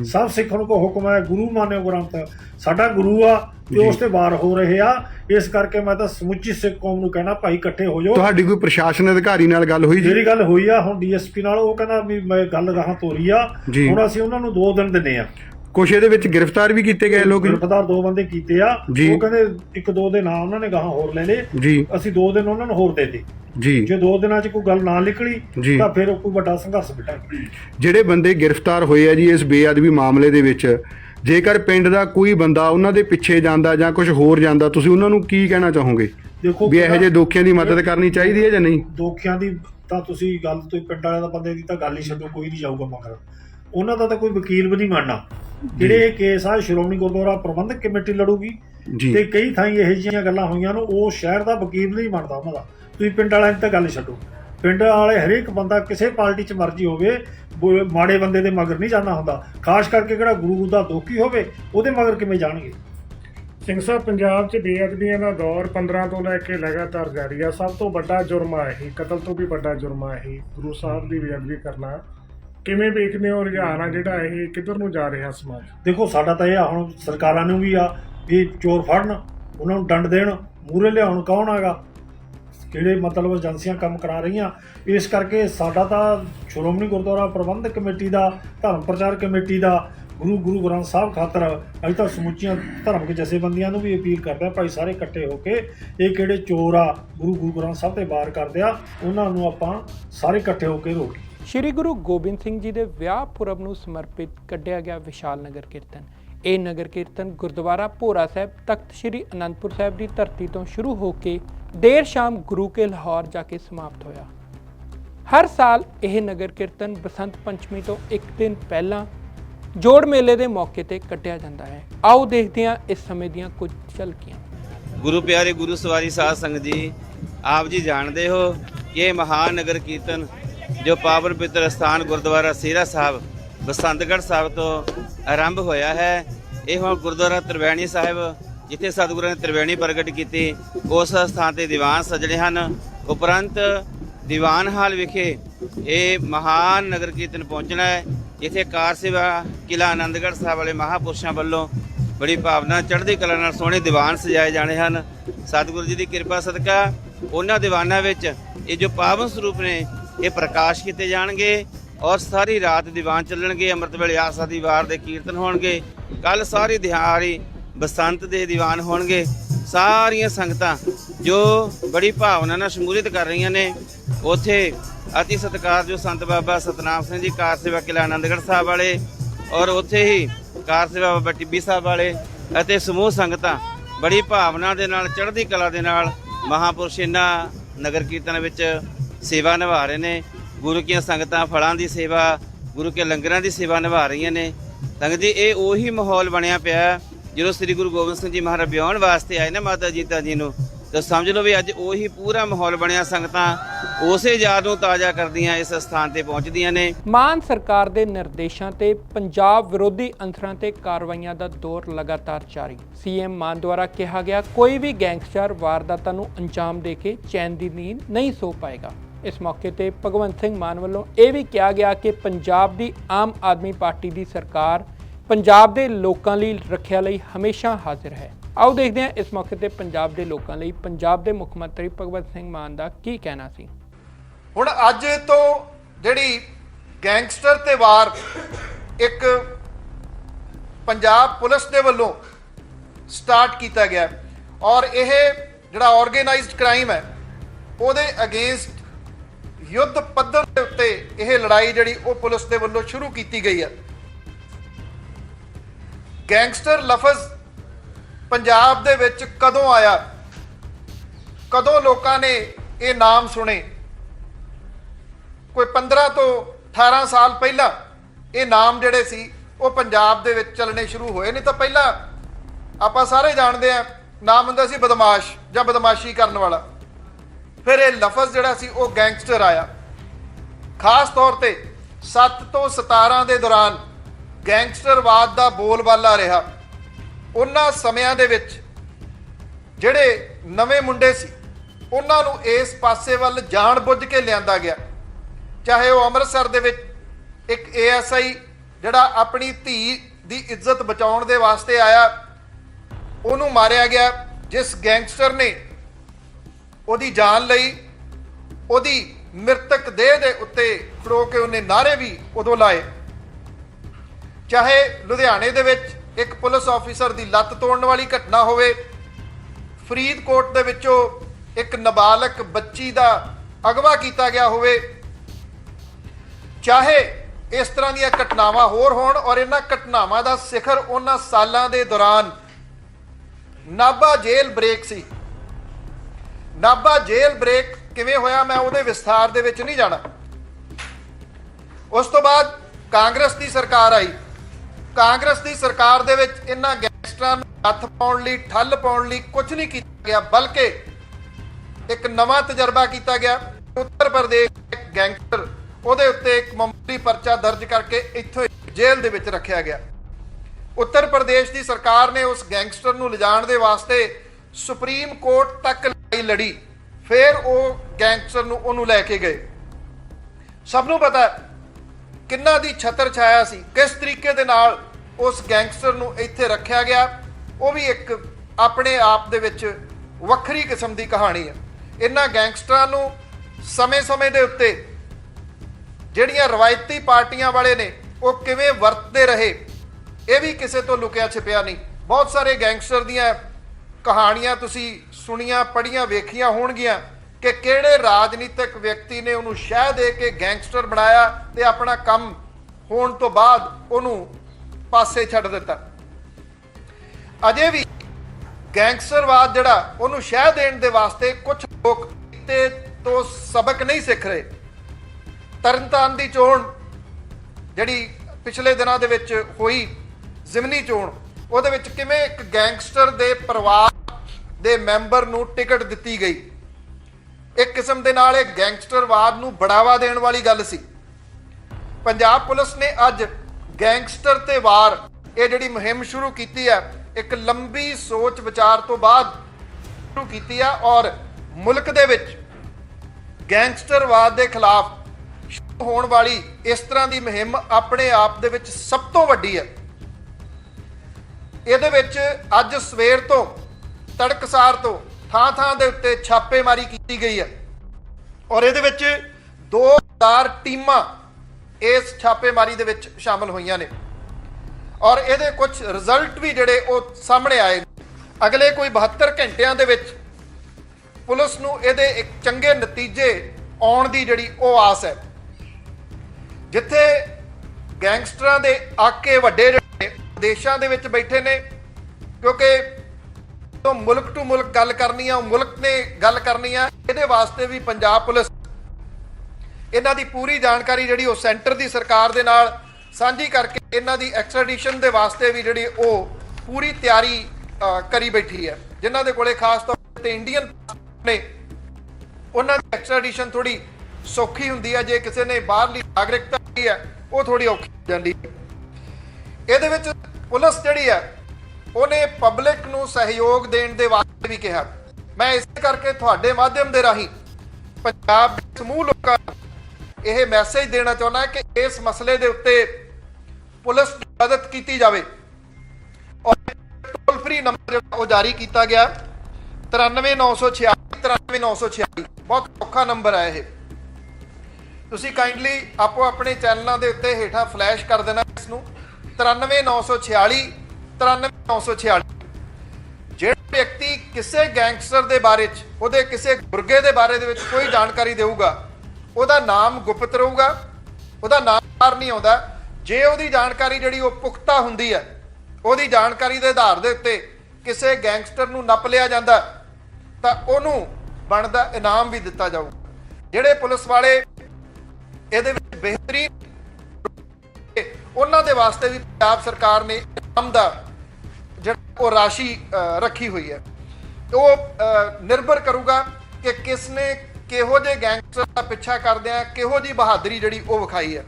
ਸਭ ਸਿੱਖਣ ਕੋ ਹੁਕਮ ਹੈ ਗੁਰੂ ਮਾਨਿਓ ਗ੍ਰੰਥ। ਸਾਡਾ ਗੁਰੂ ਆ ਤੇ। ਉਸ ਤੇ ਵਾਰ ਹੋ ਰਹੇ ਆ। ਇਸ ਕਰਕੇ ਮੈਂ ਤਾਂ ਸਮੁੱਚੀ ਸਿੱਖ ਕੌਮ ਨੂੰ ਕਹਿਣਾ ਭਾਈ ਇਕੱਠੇ ਹੋ ਜਾਓ। ਤੁਹਾਡੀ ਕੋਈ ਪ੍ਰਸ਼ਾਸਨ ਅਧਿਕਾਰੀ ਨਾਲ ਗੱਲ ਹੋਈ ਜੀ? ਮੇਰੀ ਗੱਲ ਹੋਈ ਆ ਹੁਣ ਡੀਐਸਪੀ ਨਾਲ ਉਹ ਕਹਿੰਦਾ ਵੀ ਮੈਂ ਗੱਲ ਗਾਹਾਂ ਤੋਰੀ ਆ। ਹੁਣ ਅਸੀਂ ਉਹਨਾਂ ਨੂੰ 2 ਦਿਨ ਦਿੰਨੇ ਆ। ਕੁਛ ਇਹਦੇ ਵਿੱਚ ਗ੍ਰਿਫਤਾਰ ਵੀ ਕੀਤੇ ਗਏ ਲੋਕ ਜੀ? ਗ੍ਰਿਫਤਾਰ ਦੋ ਬੰਦੇ ਕੀਤੇ ਆ। ਜੀ। ਉਹ ਕਹਿੰਦੇ ਇੱਕ ਦੋ ਦੇ ਨਾਮ ਉਹਨਾਂ ਨੇ ਗਾਹਾਂ ਹੋਰ ਲੈ ਲਏ। ਜੀ। ਅਸੀਂ ਦੋ ਦਿਨ ਉਹਨਾਂ ਨੂੰ ਹੋਰ ਦੇ ਦਿੱਤੇ। ਜੀ। ਜੇ ਦੋ ਦਿਨਾਂ 'ਚ ਕੋਈ ਗੱਲ ਨਾ ਨਿਕਲੀ ਜੀ। ਤਾਂ ਫਿਰ ਕੋਈ ਵੱਡਾ ਸੰਘਰਸ਼ ਬਿਠਾਂਗੇ ਜਿਹੜੇ ਬੰਦੇ ਗ੍ਰਿਫਤਾਰ ਹੋਏ ਆ ਜੀ ਇਸ ਬੇਅਦਬੀ ਮਾਮਲੇ ਦੇ ਵਿੱਚ ਜੇਕਰ ਪਿੰਡ ਦਾ ਕੋਈ ਬੰਦਾ ਉਹਨਾਂ ਦੇ ਪਿੱਛੇ ਜਾਂਦਾ ਜਾਂ ਕੁਝ ਹੋਰ ਜਾਂਦਾ ਤੁਸੀਂ ਉਹਨਾਂ ਨੂੰ ਕੀ ਕਹਿਣਾ ਚਾਹੋਗੇ? ਦੇਖੋ ਵੀ ਇਹੋ ਜਿਹੇ ਦੋਖੀਆਂ ਦੀ ਮਦਦ ਕਰਨੀ ਚਾਹੀਦੀ ਹੈ ਜਾਂ ਨਹੀਂ? ਦੋਖਿਆਂ ਦੀ ਤਾਂ ਤੁਸੀਂ ਗੱਲ ਤੋਂ ਪਿੰਡ ਵਾਲਿਆਂ ਦਾ ਬੰਦੇ ਦੀ ਤਾਂ ਗੱਲ ਹੀ ਛੱਡੋ ਕੋਈ ਨਹੀਂ ਜਾਊਗਾ ਮਗਰ। ਉਹਨਾਂ ਦਾ ਤਾਂ ਕੋਈ ਵਕੀਲ ਵੀ ਨਹੀਂ ਮੰਨਣਾ ਜਿਹੜੇ ਇਹ ਕੇਸ ਆ ਸ਼੍ਰੋਮਣੀ ਗੁਰਦੁਆਰਾ ਪ੍ਰਬੰਧਕ ਕਮੇਟੀ ਲੜੂਗੀ ਤੇ ਕਈ ਥਾਈਂ ਇਹੋ ਜਿਹੀਆਂ ਗੱਲਾਂ ਹੋਈਆਂ ਨੇ ਉਹ ਸ਼ਹਿਰ ਦਾ ਵਕੀਲ ਨਹੀਂ ਮੰਨਦਾ ਉਹਨਾਂ ਦਾ। ਤੁਸੀਂ ਪਿੰਡ ਵਾਲਿਆਂ ਦੀ ਤਾਂ ਗੱਲ ਛੱਡੋ। ਪਿੰਡ ਵਾਲੇ ਹਰੇਕ ਬੰਦਾ ਕਿਸੇ ਪਾਰਟੀ 'ਚ ਮਰਜ਼ੀ ਹੋਵੇ ਮਾੜੇ ਬੰਦੇ ਦੇ ਮਗਰ ਨਹੀਂ ਜਾਣਾ ਹੁੰਦਾ। ਖਾਸ ਕਰਕੇ ਕਿਹੜਾ ਗੁਰੂ ਦਾ ਦੋਖੀ ਹੋਵੇ ਉਹਦੇ ਮਗਰ ਕਿਵੇਂ ਜਾਣਗੇ? ਸਿੰਘ ਸਾਹਿਬ ਪੰਜਾਬ 'ਚ ਬੇਅਦਬੀਆਂ ਦਾ ਦੌਰ 15 ਤੋਂ ਲੈ ਕੇ ਲਗਾਤਾਰ ਜਾਰੀ ਆ। ਸਭ ਤੋਂ ਵੱਡਾ ਜੁਰਮ ਆ ਇਹ ਕਤਲ ਤੋਂ ਵੀ ਵੱਡਾ ਜੁਰਮ ਆ ਇਹ। ਗੁਰੂ ਸਾਹਿਬ ਦੀ ਬੇਅਦਬੀ ਕਰਨਾ ਕਿਵੇਂ ਵੇਖਦੇ ਹੋ ਰੁਝਾਨ ਆ ਜਿਹੜਾ ਇਹ, ਕਿੱਧਰ ਨੂੰ ਜਾ ਰਿਹਾ ਸਮਾਜ? ਦੇਖੋ, ਸਾਡਾ ਤਾਂ ਇਹ ਆ, ਹੁਣ ਸਰਕਾਰਾਂ ਨੂੰ ਵੀ ਆ ਵੀ ਚੋਰ ਫੜਨ, ਉਹਨਾਂ ਨੂੰ ਦੰਡ ਦੇਣ ਮੂਰੇ ਲਿਆਉਣ ਕੌਣ ਹੈਗਾ? ਕਿਹੜੇ ਮਤਲਬ ਏਜੰਸੀਆਂ ਕੰਮ ਕਰਾ ਰਹੀਆਂ? ਇਸ ਕਰਕੇ ਸਾਡਾ ਤਾਂ ਸ਼੍ਰੋਮਣੀ ਗੁਰਦੁਆਰਾ ਪ੍ਰਬੰਧਕ ਕਮੇਟੀ ਦਾ, ਧਰਮ ਪ੍ਰਚਾਰ ਕਮੇਟੀ ਦਾ, ਗੁਰੂ ਗੁਰੂ ਗ੍ਰੰਥ ਸਾਹਿਬ ਖਾਤਰ, ਅਸੀਂ ਤਾਂ ਸਮੁੱਚੀਆਂ ਧਰਮਕ ਜਥੇਬੰਦੀਆਂ ਨੂੰ ਵੀ ਅਪੀਲ ਕਰਦੇ ਆ ਭਾਈ ਸਾਰੇ ਇਕੱਠੇ ਹੋ ਕੇ ਇਹ ਕਿਹੜੇ ਚੋਰ ਆ, ਗੁਰੂ ਗੁਰੂ ਗ੍ਰੰਥ ਸਾਹਿਬ ਤੇ ਵਾਰ ਕਰਦੇ ਆ, ਉਹਨਾਂ ਨੂੰ ਆਪਾਂ ਸਾਰੇ ਇਕੱਠੇ ਹੋ ਕੇ ਰੋਕੀਏ ਸ਼੍ਰੀ ਗੁਰੂ ਗੋਬਿੰਦ ਸਿੰਘ ਜੀ ਦੇ ਵਿਆਹ ਪੁਰਬ ਨੂੰ ਸਮਰਪਿਤ ਕੱਢਿਆ ਗਿਆ ਵਿਸ਼ਾਲ ਨਗਰ ਕੀਰਤਨ। ਇਹ ਨਗਰ ਕੀਰਤਨ ਗੁਰਦੁਆਰਾ ਭੋਰਾ ਸਾਹਿਬ ਤਖਤ ਸ਼੍ਰੀ ਅਨੰਦਪੁਰ ਸਾਹਿਬ ਦੀ ਧਰਤੀ ਤੋਂ ਸ਼ੁਰੂ ਹੋ ਕੇ ਦੇਰ ਸ਼ਾਮ ਗੁਰੂ ਕੇ ਲਾਹੌਰ ਜਾ ਕੇ ਸਮਾਪਤ ਹੋਇਆ। ਹਰ ਸਾਲ ਇਹ ਨਗਰ ਕੀਰਤਨ ਬਸੰਤ ਪੰਚਮੀ ਤੋਂ ਇੱਕ ਦਿਨ ਪਹਿਲਾਂ ਜੋੜ ਮੇਲੇ ਦੇ ਮੌਕੇ ਤੇ ਕੱਢਿਆ ਜਾਂਦਾ ਹੈ। ਆਓ ਦੇਖਦੇ ਹਾਂ ਇਸ ਸਮੇਂ ਦੀਆਂ ਕੁਝ ਝਲਕੀਆਂ। ਗੁਰੂ ਪਿਆਰੇ ਗੁਰੂ ਸਵਾਰੀ ਸਾਧ ਸੰਗਤ ਜੀ, ਆਪ ਜੀ ਜਾਣਦੇ ਹੋ ਇਹ ਮਹਾਨ ਨਗਰ ਕੀਰਤਨ ਜੋ ਪਾਵਨ ਪਿੱਤਰ ਸਥਾਨ ਗੁਰਦੁਆਰਾ ਸੀਰਾ ਸਾਹਿਬ, ਬਸੰਤਗੜ੍ਹ ਸਾਹਿਬ ਤੋਂ ਆਰੰਭ ਹੋਇਆ ਹੈ। ਇਹ ਹੁਣ ਗੁਰਦੁਆਰਾ ਤ੍ਰਿਵੇਣੀ ਸਾਹਿਬ, ਜਿੱਥੇ ਸਤਿਗੁਰਾਂ ਨੇ ਤ੍ਰਿਵੇਣੀ ਪ੍ਰਗਟ ਕੀਤੀ, ਉਸ ਸਥਾਨ ਤੇ ਦੀਵਾਨ ਸਜਣੇ ਹਨ। ਉਪਰੰਤ ਦੀਵਾਨ ਹਾਲ ਵਿਖੇ ਇਹ ਮਹਾਨ ਨਗਰ ਕੀਰਤਨ ਪਹੁੰਚਣਾ ਹੈ, ਜਿੱਥੇ ਕਾਰ ਸੇਵਾ ਕਿਲਾ ਆਨੰਦਗੜ੍ਹ ਸਾਹਿਬ ਵਾਲੇ ਮਹਾਪੁਰਸ਼ਾਂ ਵੱਲੋਂ ਬੜੀ ਭਾਵਨਾ ਚੜ੍ਹਦੀ ਕਲਾ ਨਾਲ ਸੋਹਣੇ ਦੀਵਾਨ ਸਜਾਏ ਜਾਣੇ ਹਨ। ਸਤਿਗੁਰੂ ਜੀ ਦੀ ਕਿਰਪਾ ਸਦਕਾ ਉਹਨਾਂ ਦੀਵਾਨਾਂ ਵਿੱਚ ਇਹ ਜੋ ਪਾਵਨ ਸਰੂਪ ਨੇ ਇਹ ਪ੍ਰਕਾਸ਼ ਕੀਤੇ ਜਾਣਗੇ ਔਰ ਸਾਰੀ ਰਾਤ ਦੀਵਾਨ ਚੱਲਣਗੇ, ਅੰਮ੍ਰਿਤ ਵੇਲੇ ਆਸਾ ਦੀ ਵਾਰ ਦੇ ਕੀਰਤਨ ਹੋਣਗੇ ਕੱਲ ਸਾਰੀ ਦਿਹਾੜੀ ਬਸੰਤ ਦੇ ਦੀਵਾਨ ਹੋਣਗੇ। ਸਾਰੀਆਂ ਸੰਗਤਾਂ ਜੋ ਬੜੀ ਭਾਵਨਾ ਨਾਲ ਸ਼ਮੂਲੀਅਤ ਕਰ ਰਹੀਆਂ ਨੇ, ਉਥੇ ਅਤੀ ਜੋ ਸੰਤ ਬਾਬਾ ਸਤਨਾਮ ਸਿੰਘ ਜੀ ਕਾਰ ਸੇਵਾ ਕਿਲਾ ਆਨੰਦਗੜ੍ਹ ਸਾਹਿਬ ਵਾਲੇ ਔਰ ਉੱਥੇ ਹੀ ਕਾਰ ਸੇਵਾ ਬਾਬਾ ਟਿੱਬੀ ਸਾਹਿਬ ਵਾਲੇ ਅਤੇ ਸਮੂਹ ਸੰਗਤਾਂ ਬੜੀ ਭਾਵਨਾ ਦੇ ਨਾਲ, ਚੜ੍ਹਦੀ ਕਲਾ ਦੇ ਨਾਲ ਮਹਾਪੁਰਸ਼ ਇਹਨਾਂ ਨਗਰ ਕੀਰਤਨ ਵਿੱਚ ਸੇਵਾ ਨਿਭਾ ਰਹੇ ਨੇ। ਗੁਰੂ ਕੀਆਂ ਸੰਗਤਾਂ ਫਲਾਂ ਦੀ ਸੇਵਾ, ਗੁਰੂ ਕੇ ਲੰਗਰਾਂ ਦੀ ਸੇਵਾ ਨਿਭਾ ਰਹੀਆਂ ਨੇ। ਸੰਗਤ ਜੀ, ਇਹ ਉਹੀ ਮਾਹੌਲ ਬਣਿਆ ਪਿਆ ਜਦੋਂ ਸ੍ਰੀ ਗੁਰੂ ਗੋਬਿੰਦ ਸਿੰਘ ਜੀ ਮਹਾਰਾਜ ਵਿਆਹਣ ਵਾਸਤੇ ਆਏ ਨੇ ਮਾਤਾ ਜੀਤਾ ਜੀ ਨੂੰ। ਤਾਂ ਸਮਝ ਲਓ ਵੀ ਅੱਜ ਉਹੀ ਪੂਰਾ ਮਾਹੌਲ ਬਣਿਆ, ਸੰਗਤਾਂ ਉਸੇ ਯਾਦ ਨੂੰ ਤਾਜ਼ਾ ਕਰਦੀਆਂ, ਇਸ ਸਥਾਨ ਤੇ ਪਹੁੰਚਦੀਆਂ ਨੇ। ਮਾਨ ਸਰਕਾਰ ਦੇ ਨਿਰਦੇਸ਼ਾਂ ਤੇ ਪੰਜਾਬ ਵਿਰੋਧੀ ਅੰਸਰਾਂ ਤੇ ਕਾਰਵਾਈਆਂ ਦਾ ਦੌਰ ਲਗਾਤਾਰ ਜਾਰੀ। ਸੀਐਮ ਮਾਨ ਦੁਆਰਾ ਕਿਹਾ ਗਿਆ, ਕੋਈ ਵੀ ਗੈਂਗਸਟਰ ਵਾਰਦਾਤਾਂ ਨੂੰ ਅੰਜਾਮ ਦੇ ਕੇ ਚੈਨ ਦੀ ਨੀਂਦ ਨਹੀਂ ਸੋ ਪਾਏਗਾ। ਇਸ ਮੌਕੇ ਤੇ ਭਗਵੰਤ ਸਿੰਘ ਮਾਨ ਵੱਲੋਂ ਇਹ ਵੀ ਕਿਹਾ ਗਿਆ ਕਿ ਪੰਜਾਬ ਦੀ ਆਮ ਆਦਮੀ ਪਾਰਟੀ ਦੀ ਸਰਕਾਰ ਪੰਜਾਬ ਦੇ ਲੋਕਾਂ ਲਈ ਰੱਖਿਆ ਲਈ ਹਮੇਸ਼ਾ ਹਾਜ਼ਰ ਹੈ। ਆਓ ਦੇਖਦੇ ਹਾਂ ਇਸ ਮੌਕੇ ਤੇ ਪੰਜਾਬ ਦੇ ਲੋਕਾਂ ਲਈ ਪੰਜਾਬ ਦੇ ਮੁੱਖ ਮੰਤਰੀ ਭਗਵੰਤ ਸਿੰਘ ਮਾਨ ਦਾ ਕੀ ਕਹਿਣਾ ਸੀ। ਹੁਣ ਅੱਜ ਤੋਂ ਜਿਹੜੀ ਗੈਂਗਸਟਰ ਤੇ ਵਾਰ ਇੱਕ ਪੰਜਾਬ ਪੁਲਿਸ ਦੇ ਵੱਲੋਂ ਸਟਾਰਟ ਕੀਤਾ ਗਿਆ ਔਰ ਇਹ ਜਿਹੜਾ ਆਰਗੇਨਾਈਜ਼ਡ ਕ੍ਰਾਈਮ ਹੈ, ਉਹਦੇ ਅਗੇਂਸਟ ਯੁੱਧ ਪੱਧਰ ਦੇ ਉੱਤੇ ਇਹ ਲੜਾਈ ਜਿਹੜੀ ਉਹ ਪੁਲਿਸ ਦੇ ਵੱਲੋਂ ਸ਼ੁਰੂ ਕੀਤੀ ਗਈ ਹੈ ਗੈਂਗਸਟਰ ਲਫ਼ਜ਼ ਪੰਜਾਬ ਦੇ ਵਿੱਚ ਕਦੋਂ ਆਇਆ? ਕਦੋਂ ਲੋਕਾਂ ਨੇ ਇਹ ਨਾਮ ਸੁਣੇ? ਕੋਈ 15 ਤੋਂ 18 ਸਾਲ ਪਹਿਲਾਂ ਇਹ ਨਾਮ ਜਿਹੜੇ ਸੀ, ਉਹ ਪੰਜਾਬ ਦੇ ਵਿੱਚ ਚੱਲਣੇ ਸ਼ੁਰੂ ਹੋਏ। ਨਹੀਂ ਤਾਂ ਪਹਿਲਾਂ ਆਪਾਂ ਸਾਰੇ ਜਾਣਦੇ ਆ, ਨਾਮ ਹੁੰਦਾ ਸੀ ਬਦਮਾਸ਼ ਜਾਂ ਬਦਮਾਸ਼ੀ ਕਰਨ ਵਾਲਾ। ਫਿਰ ਇਹ ਲਫ਼ਜ਼ ਜਿਹੜਾ ਸੀ ਉਹ ਗੈਂਗਸਟਰ ਆਇਆ। ਖਾਸ ਤੌਰ ਤੇ 7 ਤੋਂ 17 ਦੇ ਦੌਰਾਨ ਗੈਂਗਸਟਰਵਾਦ ਦਾ ਬੋਲਬਾਲਾ ਰਿਹਾ। ਉਹਨਾਂ ਸਮਿਆਂ ਦੇ ਵਿੱਚ ਜਿਹੜੇ ਨਵੇਂ ਮੁੰਡੇ ਸੀ, ਉਹਨਾਂ ਨੂੰ ਇਸ ਪਾਸੇ ਵੱਲ ਜਾਣ ਬੁੱਝ ਕੇ ਲਿਆਂਦਾ ਗਿਆ। ਚਾਹੇ ਉਹ ਅੰਮ੍ਰਿਤਸਰ ਦੇ ਵਿੱਚ ਇੱਕ ਏਐਸਆਈ ਜਿਹੜਾ ਆਪਣੀ ਧੀ ਦੀ ਇੱਜ਼ਤ ਬਚਾਉਣ ਦੇ ਵਾਸਤੇ ਆਇਆ, ਉਹਨੂੰ ਮਾਰਿਆ ਗਿਆ, ਜਿਸ ਗੈਂਗਸਟਰ ਨੇ ਉਹਦੀ ਜਾਨ ਲਈ, ਉਹਦੀ ਮ੍ਰਿਤਕ ਦੇਹ ਦੇ ਉੱਤੇ ਖੜੋ ਕੇ ਉਹਨੇ ਨਾਰੇ ਵੀ ਉਦੋਂ ਲਾਏ। ਚਾਹੇ ਲੁਧਿਆਣੇ ਦੇ ਵਿੱਚ ਇੱਕ ਪੁਲਿਸ ਆਫੀਸਰ ਦੀ ਲੱਤ ਤੋੜਨ ਵਾਲੀ ਘਟਨਾ ਹੋਵੇ, ਫਰੀਦਕੋਟ ਦੇ ਵਿੱਚੋਂ ਇੱਕ ਨਾਬਾਲਗ ਬੱਚੀ ਦਾ ਅਗਵਾ ਕੀਤਾ ਗਿਆ ਹੋਵੇ, ਚਾਹੇ ਇਸ ਤਰ੍ਹਾਂ ਦੀਆਂ ਘਟਨਾਵਾਂ ਹੋਰ ਹੋਣ ਔਰ ਇਹਨਾਂ ਘਟਨਾਵਾਂ ਦਾ ਸਿਖਰ ਉਹਨਾਂ ਸਾਲਾਂ ਦੇ ਦੌਰਾਨ ਨਾਭਾ ਜੇਲ੍ਹ ਬ੍ਰੇਕ ਸੀ। ਨਾਭਾ ਜੇਲ੍ਹ ਬ੍ਰੇਕ ਕਿਵੇਂ ਹੋਇਆ ਮੈਂ ਉਹਦੇ ਵਿਸਥਾਰ ਦੇ ਵਿੱਚ ਨਹੀਂ ਜਾਣਾ। ਉਸ ਤੋਂ ਬਾਅਦ ਕਾਂਗਰਸ ਦੀ ਸਰਕਾਰ ਆਈ। ਕਾਂਗਰਸ ਦੀ ਸਰਕਾਰ ਦੇ ਵਿੱਚ ਇਹਨਾਂ ਗੈਂਗਸਟਰਾਂ ਨੂੰ ਹੱਥ ਪਾਉਣ ਲਈ, ਠੱਲ ਪਾਉਣ ਲਈ ਕੁਝ ਨਹੀਂ ਕੀਤਾ ਗਿਆ, ਬਲਕਿ ਇੱਕ ਨਵਾਂ ਤਜਰਬਾ ਕੀਤਾ ਗਿਆ। ਉੱਤਰ ਪ੍ਰਦੇਸ਼ ਗੈਂਗਸਟਰ, ਉਹਦੇ ਉੱਤੇ ਇੱਕ ਮਾਮੂਲੀ ਪਰਚਾ ਦਰਜ ਕਰਕੇ ਇੱਥੋਂ ਜੇਲ੍ਹ ਦੇ ਵਿੱਚ ਰੱਖਿਆ ਗਿਆ। ਉੱਤਰ ਪ੍ਰਦੇਸ਼ ਦੀ ਸਰਕਾਰ ਨੇ ਉਸ ਗੈਂਗਸਟਰ ਨੂੰ ਲਿਜਾਣ ਦੇ ਵਾਸਤੇ ਸੁਪਰੀਮ ਕੋਰਟ ਤੱਕ ਲੜਾਈ ਲੜੀ, ਫਿਰ ਉਹ ਗੈਂਗਸਟਰ ਨੂੰ ਉਹਨੂੰ ਲੈ ਕੇ ਗਏ। ਸਭ ਨੂੰ ਪਤਾ ਕਿੰਨਾ ਦੀ ਛਤਰ ਛਾਇਆ ਸੀ, ਕਿਸ ਤਰੀਕੇ ਦੇ ਨਾਲ ਉਸ ਗੈਂਗਸਟਰ ਨੂੰ ਇੱਥੇ ਰੱਖਿਆ ਗਿਆ, ਉਹ ਵੀ ਇੱਕ ਆਪਣੇ ਆਪ ਦੇ ਵਿੱਚ ਵੱਖਰੀ ਕਿਸਮ ਦੀ ਕਹਾਣੀ ਹੈ। ਇਹਨਾਂ ਗੈਂਗਸਟਰਾਂ ਨੂੰ ਸਮੇਂ-ਸਮੇਂ ਦੇ ਉੱਤੇ ਜਿਹੜੀਆਂ ਰਵਾਇਤੀ ਪਾਰਟੀਆਂ ਵਾਲੇ ਨੇ, ਉਹ ਕਿਵੇਂ ਵਰਤਦੇ ਰਹੇ, ਇਹ ਵੀ ਕਿਸੇ ਤੋਂ ਲੁਕਿਆ ਛਿਪਿਆ ਨਹੀਂ। ਬਹੁਤ ਸਾਰੇ ਗੈਂਗਸਟਰ ਦੀਆਂ ਕਹਾਣੀਆਂ ਤੁਸੀਂ ਸੁਣੀਆਂ, ਪੜ੍ਹੀਆਂ, ਵੇਖੀਆਂ ਹੋਣਗੀਆਂ ਕਿ ਕਿਹੜੇ ਰਾਜਨੀਤਿਕ ਵਿਅਕਤੀ ਨੇ ਉਹਨੂੰ ਸ਼ਹਿ ਦੇ ਕੇ ਗੈਂਗਸਟਰ ਬਣਾਇਆ ਤੇ ਆਪਣਾ ਕੰਮ ਹੋਣ ਤੋਂ ਬਾਅਦ ਉਹਨੂੰ ਪਾਸੇ ਛੱਡ ਦਿੱਤਾ। ਅਜੇ ਵੀ ਗੈਂਗਸਟਰਵਾਦ ਜਿਹੜਾ ਉਹਨੂੰ ਸ਼ਹਿ ਦੇਣ ਦੇ ਵਾਸਤੇ ਕੁਝ ਲੋਕ ਤੇ ਤੋਂ ਸਬਕ ਨਹੀਂ ਸਿੱਖ ਰਹੇ। ਤਰਨਤਾਰਨ ਦੀ ਚੋਣ ਜਿਹੜੀ ਪਿਛਲੇ ਦਿਨਾਂ ਦੇ ਵਿੱਚ ਹੋਈ, ਜ਼ਿਮਨੀ ਚੋਣ, ਉਹਦੇ ਵਿੱਚ ਕਿਵੇਂ ਇੱਕ ਗੈਂਗਸਟਰ ਦੇ ਪਰਿਵਾਰ ਦੇ ਮੈਂਬਰ ਨੂੰ ਟਿਕਟ ਦਿੱਤੀ ਗਈ। ਇੱਕ ਕਿਸਮ ਦੇ ਨਾਲ ਇਹ ਗੈਂਗਸਟਰਵਾਦ ਨੂੰ ਬੜਾਵਾ ਦੇਣ ਵਾਲੀ ਗੱਲ ਸੀ। ਪੰਜਾਬ ਪੁਲਿਸ ਨੇ ਅੱਜ ਗੈਂਗਸਟਰ ਤੇ ਵਾਰ ਇਹ ਜਿਹੜੀ ਮੁਹਿੰਮ ਸ਼ੁਰੂ ਕੀਤੀ ਹੈ, ਇੱਕ ਲੰਬੀ ਸੋਚ ਵਿਚਾਰ ਤੋਂ ਬਾਅਦ ਸ਼ੁਰੂ ਕੀਤੀ ਹੈ ਔਰ ਮੁਲਕ ਦੇ ਵਿੱਚ ਗੈਂਗਸਟਰਵਾਦ ਦੇ ਖਿਲਾਫ ਹੋਣ ਵਾਲੀ ਇਸ ਤਰ੍ਹਾਂ ਦੀ ਮੁਹਿੰਮ ਆਪਣੇ ਆਪ ਦੇ ਵਿੱਚ ਸਭ ਤੋਂ ਵੱਡੀ ਹੈ। ਇਹਦੇ ਵਿੱਚ ਅੱਜ ਸਵੇਰ ਤੋਂ ਤੜਕਸਾਰ ਤੋਂ ਥਾਂ ਥਾਂ ਦੇ ਉੱਤੇ ਛਾਪੇਮਾਰੀ ਕੀਤੀ ਗਈ ਹੈ। ਔਰ ਇਹਦੇ ਵਿੱਚ 2000 ਟੀਮਾਂ ਇਸ ਛਾਪੇਮਾਰੀ ਦੇ ਵਿੱਚ ਸ਼ਾਮਲ ਹੋਈਆਂ ਨੇ। ਔਰ ਇਹਦੇ ਕੁਝ ਰਿਜ਼ਲਟ ਵੀ ਜਿਹੜੇ ਉਹ ਸਾਹਮਣੇ ਆਏ ਨੇ। ਅਗਲੇ ਕੋਈ 72 ਘੰਟਿਆਂ ਦੇ ਵਿੱਚ ਪੁਲਿਸ ਨੂੰ ਇਹਦੇ ਇੱਕ ਚੰਗੇ ਨਤੀਜੇ ਆਉਣ ਦੀ ਜਿਹੜੀ ਉਹ ਆਸ ਹੈ। ਜਿੱਥੇ ਗੈਂਗਸਟਰਾਂ ਦੇ ਆਕੇ ਵੱਡੇ ਜਿਹੜੇ ਦੇਸ਼ਾਂ ਦੇ ਵਿੱਚ ਬੈਠੇ ਨੇ, ਕਿਉਂਕਿ ਤੋਂ ਮੁਲਕ ਟੂ ਮੁਲਕ ਗੱਲ ਕਰਨੀ ਆ ਮੁਲਕ ਨੇ ਗੱਲ ਕਰਨੀ ਆ, ਇਹਦੇ ਵਾਸਤੇ ਵੀ ਪੰਜਾਬ ਪੁਲਿਸ ਇਹਨਾਂ ਦੀ ਪੂਰੀ ਜਾਣਕਾਰੀ ਜਿਹੜੀ ਉਹ ਸੈਂਟਰ ਦੀ ਸਰਕਾਰ ਦੇ ਨਾਲ ਸਾਂਝੀ ਕਰਕੇ ਇਹਨਾਂ ਦੀ ਐਕਸਟ੍ਰੈਡੀਸ਼ਨ ਦੇ ਵਾਸਤੇ ਵੀ ਜਿਹੜੀ ਉਹ ਪੂਰੀ ਤਿਆਰੀ ਕਰੀ ਬੈਠੀ ਹੈ। ਜਿਨ੍ਹਾਂ ਦੇ ਕੋਲੇ ਖਾਸ ਤੌਰ ਤੇ ਇੰਡੀਅਨ ਨੇ, ਉਹਨਾਂ ਦੀ ਐਕਸਟ੍ਰੈਡੀਸ਼ਨ ਥੋੜੀ ਸੌਖੀ ਹੁੰਦੀ ਹੈ ਜੇ ਕਿਸੇ ਨੇ ਬਾਹਰਲੀ ਨਾਗਰਿਕਤਾ ਲਈ ਹੈ, ਉਹ ਥੋੜੀ ਔਖੀ ਹੋ ਜਾਂਦੀ ਹੈ। ਇਹਦੇ ਵਿੱਚ ਪੁਲਿਸ ਜਿਹੜੀ ਹੈ ਉਹਨੇ ਪਬਲਿਕ ਨੂੰ ਸਹਿਯੋਗ ਦੇਣ ਦੇ ਵਾਸਤੇ ਵੀ ਕਿਹਾ। ਮੈਂ ਇਸ ਕਰਕੇ ਤੁਹਾਡੇ ਮਾਧਿਅਮ ਦੇ ਰਾਹੀਂ ਪੰਜਾਬ ਦੇ ਸਮੂਹ ਲੋਕਾਂ ਨੂੰ ਇਹ ਮੈਸੇਜ ਦੇਣਾ ਚਾਹੁੰਦਾ ਕਿ ਇਸ ਮਸਲੇ ਦੇ ਉੱਤੇ ਪੁਲਿਸ ਦੀ ਮਦਦ ਕੀਤੀ ਜਾਵੇ। ਔਰ ਟੋਲ ਫ੍ਰੀ ਨੰਬਰ ਜਿਹੜਾ ਉਹ ਜਾਰੀ ਕੀਤਾ ਗਿਆ 93946 93946 ਬਹੁਤ ਔਖਾ ਨੰਬਰ ਹੈ ਇਹ। ਤੁਸੀਂ ਕਾਈਂਡਲੀ ਆਪੋ ਆਪਣੇ ਚੈਨਲਾਂ ਦੇ ਉੱਤੇ ਹੇਠਾਂ ਫਲੈਸ਼ ਕਰ ਦੇਣਾ ਇਸ ਨੂੰ। 93946 93946 ਜਿਹੜਾ ਵਿਅਕਤੀ ਕਿਸੇ ਗੈਂਗਸਟਰ ਦੇ ਬਾਰੇ ਚ, ਉਹਦੇ ਕਿਸੇ ਗੁਰਗੇ ਦੇ ਬਾਰੇ ਦੇ ਵਿੱਚ ਕੋਈ ਜਾਣਕਾਰੀ ਦੇਊਗਾ, ਉਹਦਾ ਨਾਮ ਗੁਪਤ ਰਹੂਗਾ, ਉਹਦਾ ਨਾਮ ਬਾਹਰ ਨਹੀਂ ਆਉਂਦਾ। ਜੇ ਉਹਦੀ ਜਾਣਕਾਰੀ ਜਿਹੜੀ ਉਹ ਪੁਖਤਾ ਹੁੰਦੀ ਹੈ, ਉਹਦੀ ਜਾਣਕਾਰੀ ਦੇ ਆਧਾਰ ਦੇ ਉੱਤੇ ਕਿਸੇ ਗੈਂਗਸਟਰ ਨੂੰ ਨੱਪ ਲਿਆ ਜਾਂਦਾ, ਤਾਂ ਉਹਨੂੰ ਬਣਦਾ ਇਨਾਮ ਵੀ ਦਿੱਤਾ ਜਾਊਗਾ। ਜਿਹੜੇ ਪੁਲਿਸ ਵਾਲੇ ਇਹਦੇ ਵਿੱਚ ਬਿਹਤਰੀਨ ਉਹਨਾਂ ਦੇ ਵਾਸਤੇ ਵੀ ਪੰਜਾਬ ਸਰਕਾਰ ਨੇ ਇਨਾਮ ਦਾ ਉਹ ਰਾਸ਼ੀ ਰੱਖੀ ਹੋਈ ਹੈ। ਉਹ ਨਿਰਭਰ ਕਰੂਗਾ ਕਿ ਕਿਸ ਨੇ ਕਿਹੋ ਜਿਹੇ ਗੈਂਗਸਟਰ ਦਾ ਪਿੱਛਾ ਕਰਦਿਆਂ ਕਿਹੋ ਜੀ ਬਹਾਦਰੀ ਜਿਹੜੀ ਉਹ ਵਿਖਾਈ ਹੈ।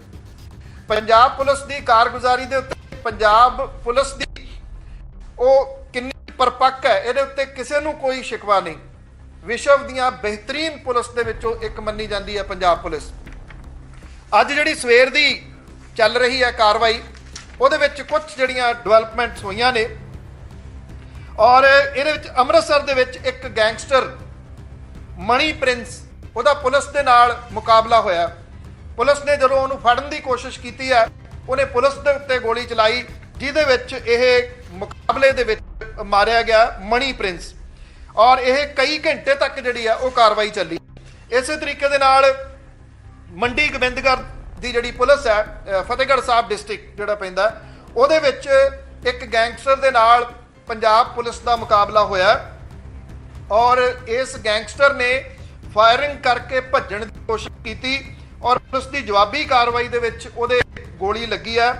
ਪੰਜਾਬ ਪੁਲਿਸ ਦੀ ਕਾਰਗੁਜ਼ਾਰੀ ਦੇ ਉੱਤੇ, ਪੰਜਾਬ ਪੁਲਿਸ ਦੀ ਉਹ ਕਿੰਨੀ ਪਰਪੱਕ ਹੈ, ਇਹਦੇ ਉੱਤੇ ਕਿਸੇ ਨੂੰ ਕੋਈ ਸ਼ਿਕਵਾ ਨਹੀਂ। ਵਿਸ਼ਵ ਦੀਆਂ ਬਿਹਤਰੀਨ ਪੁਲਿਸ ਦੇ ਵਿੱਚੋਂ ਇੱਕ ਮੰਨੀ ਜਾਂਦੀ ਹੈ ਪੰਜਾਬ ਪੁਲਿਸ। ਅੱਜ ਜਿਹੜੀ ਸਵੇਰ ਦੀ ਚੱਲ ਰਹੀ ਹੈ ਕਾਰਵਾਈ, ਉਹਦੇ ਵਿੱਚ ਕੁਝ ਜਿਹੜੀਆਂ ਡਿਵੈਲਪਮੈਂਟਸ ਹੋਈਆਂ ਨੇ ਔਰ ਇਹਦੇ ਵਿੱਚ ਅੰਮ੍ਰਿਤਸਰ ਦੇ ਵਿੱਚ ਇੱਕ ਗੈਂਗਸਟਰ ਮਣੀ ਪ੍ਰਿੰਸ, ਉਹਦਾ ਪੁਲਿਸ ਦੇ ਨਾਲ ਮੁਕਾਬਲਾ ਹੋਇਆ। ਪੁਲਿਸ ਨੇ ਜਦੋਂ ਉਹਨੂੰ ਫੜਨ ਦੀ ਕੋਸ਼ਿਸ਼ ਕੀਤੀ ਹੈ, ਉਹਨੇ ਪੁਲਿਸ ਦੇ ਉੱਤੇ ਗੋਲੀ ਚਲਾਈ, ਜਿਹਦੇ ਵਿੱਚ ਇਹ ਮੁਕਾਬਲੇ ਦੇ ਵਿੱਚ ਮਾਰਿਆ ਗਿਆ ਮਣੀ ਪ੍ਰਿੰਸ। ਔਰ ਇਹ ਕਈ ਘੰਟੇ ਤੱਕ ਜਿਹੜੀ ਆ ਉਹ ਕਾਰਵਾਈ ਚੱਲੀ। ਇਸੇ ਤਰੀਕੇ ਦੇ ਨਾਲ ਮੰਡੀ ਗੋਬਿੰਦਗੜ੍ਹ ਦੀ ਜਿਹੜੀ ਪੁਲਿਸ ਹੈ ਫਤਿਹਗੜ੍ਹ ਸਾਹਿਬ ਡਿਸਟ੍ਰਿਕਟ ਜਿਹੜਾ ਪੈਂਦਾ, ਉਹਦੇ ਵਿੱਚ ਇੱਕ ਗੈਂਗਸਟਰ ਦੇ ਨਾਲ ਪੰਜਾਬ ਪੁਲਿਸ ਦਾ ਮੁਕਾਬਲਾ ਹੋਇਆ ਔਰ ਇਸ ਗੈਂਗਸਟਰ ਨੇ ਫਾਇਰਿੰਗ ਕਰਕੇ ਭੱਜਣ ਦੀ ਕੋਸ਼ਿਸ਼ ਕੀਤੀ ਔਰ ਪੁਲਿਸ ਦੀ ਜਵਾਬੀ ਕਾਰਵਾਈ ਦੇ ਵਿੱਚ ਉਹਦੇ ਗੋਲੀ ਲੱਗੀ ਹੈ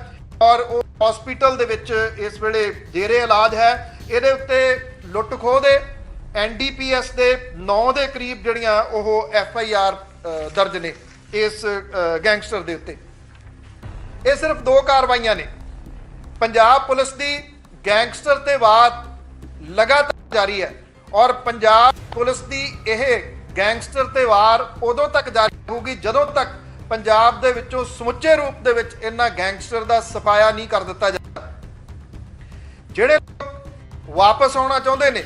ਔਰ ਉਹ ਹਸਪੀਟਲ ਦੇ ਵਿੱਚ ਇਸ ਵੇਲੇ ਜੇਰੇ ਇਲਾਜ ਹੈ। ਇਹਦੇ ਉੱਤੇ ਲੁੱਟ ਖੋਹ ਦੇ ਐਨਡੀਪੀਐਸ ਦੇ 9 ਦੇ ਕਰੀਬ ਜਿਹੜੀਆਂ ਉਹ ਐਫ ਆਈ ਆਰ ਦਰਜ ਨੇ ਇਸ ਗੈਂਗਸਟਰ ਦੇ ਉੱਤੇ। ਇਹ ਸਿਰਫ ਦੋ ਕਾਰਵਾਈਆਂ ਨੇ। ਪੰਜਾਬ ਪੁਲਿਸ ਦੀ ਗੈਂਗਸਟਰ ਤੇ ਵਾਰ ਲਗਾਤਾਰ ਜਾਰੀ ਹੈ ਔਰ ਪੰਜਾਬ ਪੁਲਿਸ ਦੀ ਇਹ ਗੈਂਗਸਟਰ ਤੇ ਵਾਰ ਉਦੋਂ ਤੱਕ ਜਾਰੀ ਹੋਊਗੀ ਜਦੋਂ ਤੱਕ ਪੰਜਾਬ ਦੇ ਵਿੱਚੋਂ ਸਮੁੱਚੇ ਰੂਪ ਦੇ ਵਿੱਚ ਇਹਨਾਂ ਗੈਂਗਸਟਰ ਦਾ ਸਫਾਇਆ ਨਹੀਂ ਕਰ ਦਿੱਤਾ ਜਾਂਦਾ ਜਿਹੜੇ ਲੋਕ ਵਾਪਸ ਆਉਣਾ ਚਾਹੁੰਦੇ ਨੇ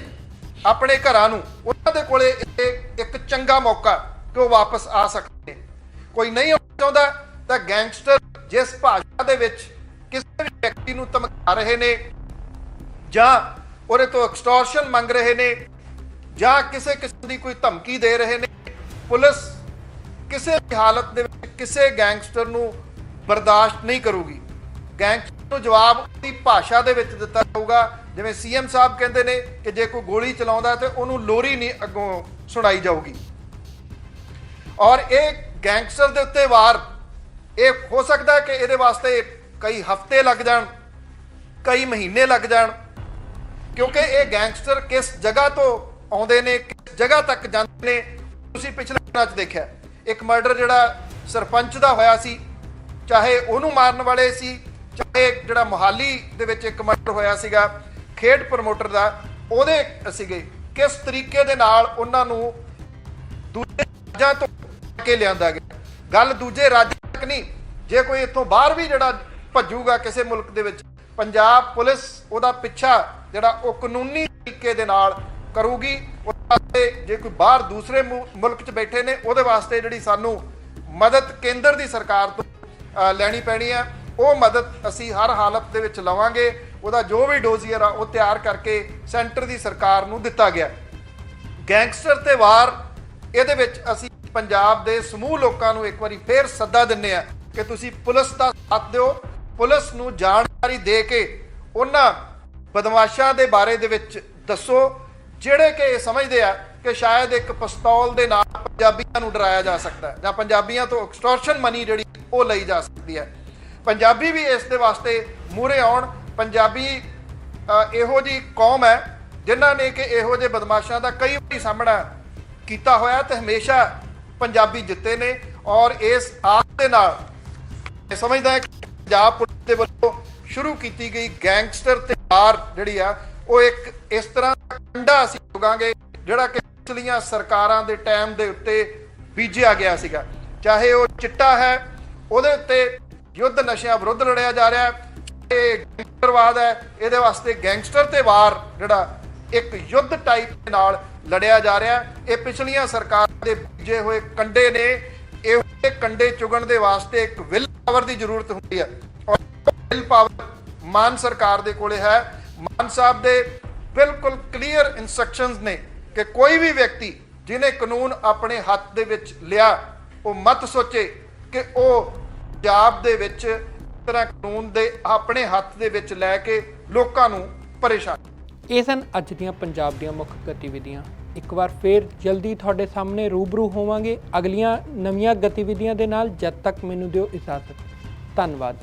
ਆਪਣੇ ਘਰਾਂ ਨੂੰ, ਉਹਨਾਂ ਦੇ ਕੋਲੇ ਇਹ ਇੱਕ ਚੰਗਾ ਮੌਕਾ ਕਿ ਉਹ ਵਾਪਸ ਆ ਸਕਦੇ ਕੋਈ ਨਹੀਂ ਆਉਣਾ ਚਾਹੁੰਦਾ ਤਾਂ ਗੈਂਗਸਟਰ ਜਿਸ ਭਾਸ਼ਾ ਦੇ ਵਿੱਚ ਕਿਸੇ ਵੀ ਵਿਅਕਤੀ ਨੂੰ ਧਮਕਾ ਰਹੇ ਨੇ ਜਾਂ ਉਹਦੇ ਤੋਂ ਐਕਸਟੋਰਸ਼ਨ ਮੰਗ ਰਹੇ ਨੇ, ਜਾਂ ਕਿਸੇ ਕਿਸਮ ਦੀ ਕੋਈ ਧਮਕੀ ਦੇ ਰਹੇ ਨੇ, ਪੁਲਿਸ ਕਿਸੇ ਵੀ ਹਾਲਤ ਦੇ ਵਿੱਚ ਕਿਸੇ ਗੈਂਗਸਟਰ ਨੂੰ ਬਰਦਾਸ਼ਤ ਨਹੀਂ ਕਰੂਗੀ। ਗੈਂਗਸਟਰ ਨੂੰ ਜਵਾਬ ਦੀ ਭਾਸ਼ਾ ਦੇ ਵਿੱਚ ਦਿੱਤਾ ਜਾਊਗਾ। ਜਿਵੇਂ ਸੀਐਮ ਸਾਹਿਬ ਕਹਿੰਦੇ ਨੇ ਕਿ ਜੇ ਕੋਈ ਗੋਲੀ ਚਲਾਉਂਦਾ ਤੇ ਉਹਨੂੰ ਲੋਰੀ ਨਹੀਂ ਅੱਗੋਂ ਸੁਣਾਈ ਜਾਊਗੀ। ਔਰ ਇਹ ਗੈਂਗਸਟਰ ਦੇ ਉੱਤੇ ਵਾਰ, ਇਹ ਹੋ ਸਕਦਾ ਕਿ ਇਹਦੇ ਵਾਸਤੇ ਕਈ ਹਫ਼ਤੇ ਲੱਗ ਜਾਣ, ਕਈ ਮਹੀਨੇ ਲੱਗ ਜਾਣ। ਕਿਉਂਕਿ ਇਹ ਗੈਂਗਸਟਰ ਕਿਸ ਜਗ੍ਹਾ ਤੋਂ ਆਉਂਦੇ ਨੇ, ਕਿਸ ਜਗ੍ਹਾ ਤੱਕ ਜਾਂਦੇ ਨੇ, ਤੁਸੀਂ ਪਿਛਲੇ ਦਿਨਾਂ 'ਚ ਦੇਖਿਆ। ਇੱਕ ਮਰਡਰ ਜਿਹੜਾ ਸਰਪੰਚ ਦਾ ਹੋਇਆ ਸੀ, ਚਾਹੇ ਉਹਨੂੰ ਮਾਰਨ ਵਾਲੇ ਸੀ, ਚਾਹੇ ਜਿਹੜਾ ਮੁਹਾਲੀ ਦੇ ਵਿੱਚ ਇੱਕ ਮਰਡਰ ਹੋਇਆ ਸੀਗਾ, ਖੇਡ ਪ੍ਰਮੋਟਰ ਦਾ, ਉਹਦੇ ਸੀਗੇ। ਕਿਸ ਤਰੀਕੇ ਦੇ ਨਾਲ ਉਹਨਾਂ ਨੂੰ ਦੂਜੇ ਰਾਜਾਂ ਤੋਂ ਕੇ ਲਿਆਂਦਾ ਗਿਆ। ਗੱਲ ਦੂਜੇ ਰਾਜ ਤੱਕ ਨਹੀਂ, ਜੇ ਕੋਈ ਇੱਥੋਂ ਬਾਹਰ ਵੀ ਜਿਹੜਾ ਭੱਜੂਗਾ ਕਿਸੇ ਮੁਲਕ ਦੇ ਵਿੱਚ, ਪੰਜਾਬ ਪੁਲਿਸ ਉਹਦਾ ਪਿੱਛਾ ਜਿਹੜਾ ਉਹ ਕਾਨੂੰਨੀ ਤਰੀਕੇ ਦੇ ਨਾਲ ਕਰੂਗੀ, ਉਹਦੇ ਜੇ ਕੋਈ ਬਾਹਰ ਦੂਸਰੇ ਮੁ- ਮੁਲਕ 'ਚ ਬੈਠੇ ਨੇ, ਉਹਦੇ ਵਾਸਤੇ ਜਿਹੜੀ ਸਾਨੂੰ ਮਦਦ ਕੇਂਦਰ ਦੀ ਸਰਕਾਰ ਤੋਂ ਲੈਣੀ ਪੈਣੀ ਹੈ ਉਹ ਮਦਦ ਅਸੀਂ ਹਰ ਹਾਲਤ ਦੇ ਵਿੱਚ ਲਵਾਂਗੇ। ਉਹਦਾ ਜੋ ਵੀ ਡੋਜ਼ੀਅਰ ਆ, ਉਹ ਤਿਆਰ ਕਰਕੇ ਸੈਂਟਰ ਦੀ ਸਰਕਾਰ ਨੂੰ ਦਿੱਤਾ ਗਿਆ। ਗੈਂਗਸਟਰ ਤੇ ਵਾਰ, ਇਹਦੇ ਵਿੱਚ ਅਸੀਂ ਪੰਜਾਬ ਦੇ ਸਮੂਹ ਲੋਕਾਂ ਨੂੰ ਇੱਕ ਵਾਰੀ ਫੇਰ ਸੱਦਾ ਦਿੰਨੇ ਆ ਕਿ ਤੁਸੀਂ ਪੁਲਿਸ ਦਾ ਸਾਥ ਦਿਓ। ਪੁਲਿਸ ਨੂੰ ਜਾਣਕਾਰੀ ਦੇ ਕੇ ਉਹਨਾਂ ਬਦਮਾਸ਼ਾਂ ਦੇ ਬਾਰੇ ਦੇ ਵਿੱਚ ਦੱਸੋ, ਜਿਹੜੇ ਕਿ ਇਹ ਸਮਝਦੇ ਆ ਕਿ ਸ਼ਾਇਦ ਇੱਕ ਪਿਸਤੌਲ ਦੇ ਨਾਲ ਪੰਜਾਬੀਆਂ ਨੂੰ ਡਰਾਇਆ ਜਾ ਸਕਦਾ ਹੈ, ਜਾਂ ਪੰਜਾਬੀਆਂ ਤੋਂ ਐਕਸਟੋਰਸ਼ਨ ਮਨੀ ਜਿਹੜੀ ਉਹ ਲਈ ਜਾ ਸਕਦੀ ਹੈ। ਪੰਜਾਬੀ ਵੀ ਇਸ ਦੇ ਵਾਸਤੇ ਮੂਹਰੇ ਆਉਣ। ਪੰਜਾਬੀ ਇਹੋ ਜੀ ਕੌਮ ਹੈ ਜਿਨ੍ਹਾਂ ਨੇ ਕਿ ਇਹੋ ਜਿਹੇ ਬਦਮਾਸ਼ਾਂ ਦਾ ਕਈ ਵਾਰੀ ਸਾਹਮਣਾ ਕੀਤਾ ਹੋਇਆ ਤੇ ਹਮੇਸ਼ਾ ਪੰਜਾਬੀ ਜਿੱਤੇ ਨੇ ਔਰ ਇਸ ਆਸ ਦੇ ਨਾਲ ਮੈਂ ਸਮਝਦਾ ਹਾਂ ਕਿ ਪੰਜਾਬ ਪੁਲਿਸ ਦੇ ਵੱਲੋਂ ਸ਼ੁਰੂ ਕੀਤੀ ਗਈ ਗੈਂਗਸਟਰ ਤੇ ਵਾਰ ਜਿਹੜੀ ਆ, ਉਹ ਇੱਕ ਇਸ ਤਰ੍ਹਾਂ ਦਾ ਕੰਡਾ ਅਸੀਂ ਚੁਗਾਂਗੇ ਜਿਹੜਾ ਕਿ ਪਿਛਲੀਆਂ ਸਰਕਾਰਾਂ ਦੇ ਟਾਈਮ ਦੇ ਉੱਤੇ ਬੀਜਿਆ ਗਿਆ ਸੀਗਾ। ਚਾਹੇ ਉਹ ਚਿੱਟਾ ਹੈ, ਉਹਦੇ ਉੱਤੇ ਯੁੱਧ ਨਸ਼ਿਆਂ ਵਿਰੁੱਧ ਲੜਿਆ ਜਾ ਰਿਹਾ ਹੈ ਇਹ ਗੈਂਗਸਟਰਵਾਦ ਹੈ, ਇਹਦੇ ਵਾਸਤੇ ਗੈਂਗਸਟਰ ਤੇ ਵਾਰ ਜਿਹੜਾ ਇੱਕ ਯੁੱਧ ਟਾਈਪ ਦੇ ਨਾਲ ਲੜਿਆ ਜਾ ਰਿਹਾ ਇਹ ਪਿਛਲੀਆਂ ਸਰਕਾਰਾਂ ਦੇ ਬੀਜੇ ਹੋਏ ਕੰਡੇ ਨੇ, ਇਹ ਕੰਡੇ ਚੁਗਣ ਦੇ ਵਾਸਤੇ ਇੱਕ ਵਿਲ ਪਾਵਰ ਦੀ ਜ਼ਰੂਰਤ ਹੁੰਦੀ ਹੈ। ਔਰ ਵਿਲ ਪਾਵਰ ਮਾਨ ਸਰਕਾਰ ਦੇ ਕੋਲੇ ਹੈ। ਮਾਨ ਸਾਹਿਬ ਦੇ ਬਿਲਕੁਲ ਕਲੀਅਰ ਇਨਸਟਰਕਸ਼ਨਸ ਨੇ ਕਿ ਕੋਈ ਵੀ ਵਿਅਕਤੀ ਜਿਹਨੇ ਕਾਨੂੰਨ ਆਪਣੇ ਹੱਥ ਦੇ ਵਿੱਚ ਲਿਆ, ਉਹ ਮਤ ਸੋਚੇ ਕਿ ਉਹ ਪੰਜਾਬ ਦੇ ਵਿੱਚ ਤਰ੍ਹਾਂ ਕਾਨੂੰਨ ਦੇ ਆਪਣੇ ਹੱਥ ਦੇ ਵਿੱਚ ਲੈ ਕੇ ਲੋਕਾਂ ਨੂੰ ਪਰੇਸ਼ਾਨ ਇਹ ਸਨ ਅੱਜ ਦੀਆਂ ਪੰਜਾਬ ਦੀਆਂ ਮੁੱਖ ਗਤੀਵਿਧੀਆਂ। ਇੱਕ ਵਾਰ ਫੇਰ ਜਲਦੀ ਤੁਹਾਡੇ ਸਾਹਮਣੇ ਰੂਬਰੂ ਹੋਵਾਂਗੇ ਅਗਲੀਆਂ ਨਵੀਆਂ ਗਤੀਵਿਧੀਆਂ ਦੇ ਨਾਲ। ਜਦ ਤੱਕ ਮੈਨੂੰ ਦਿਓ ਇਜਾਜ਼ਤ। ਧੰਨਵਾਦ।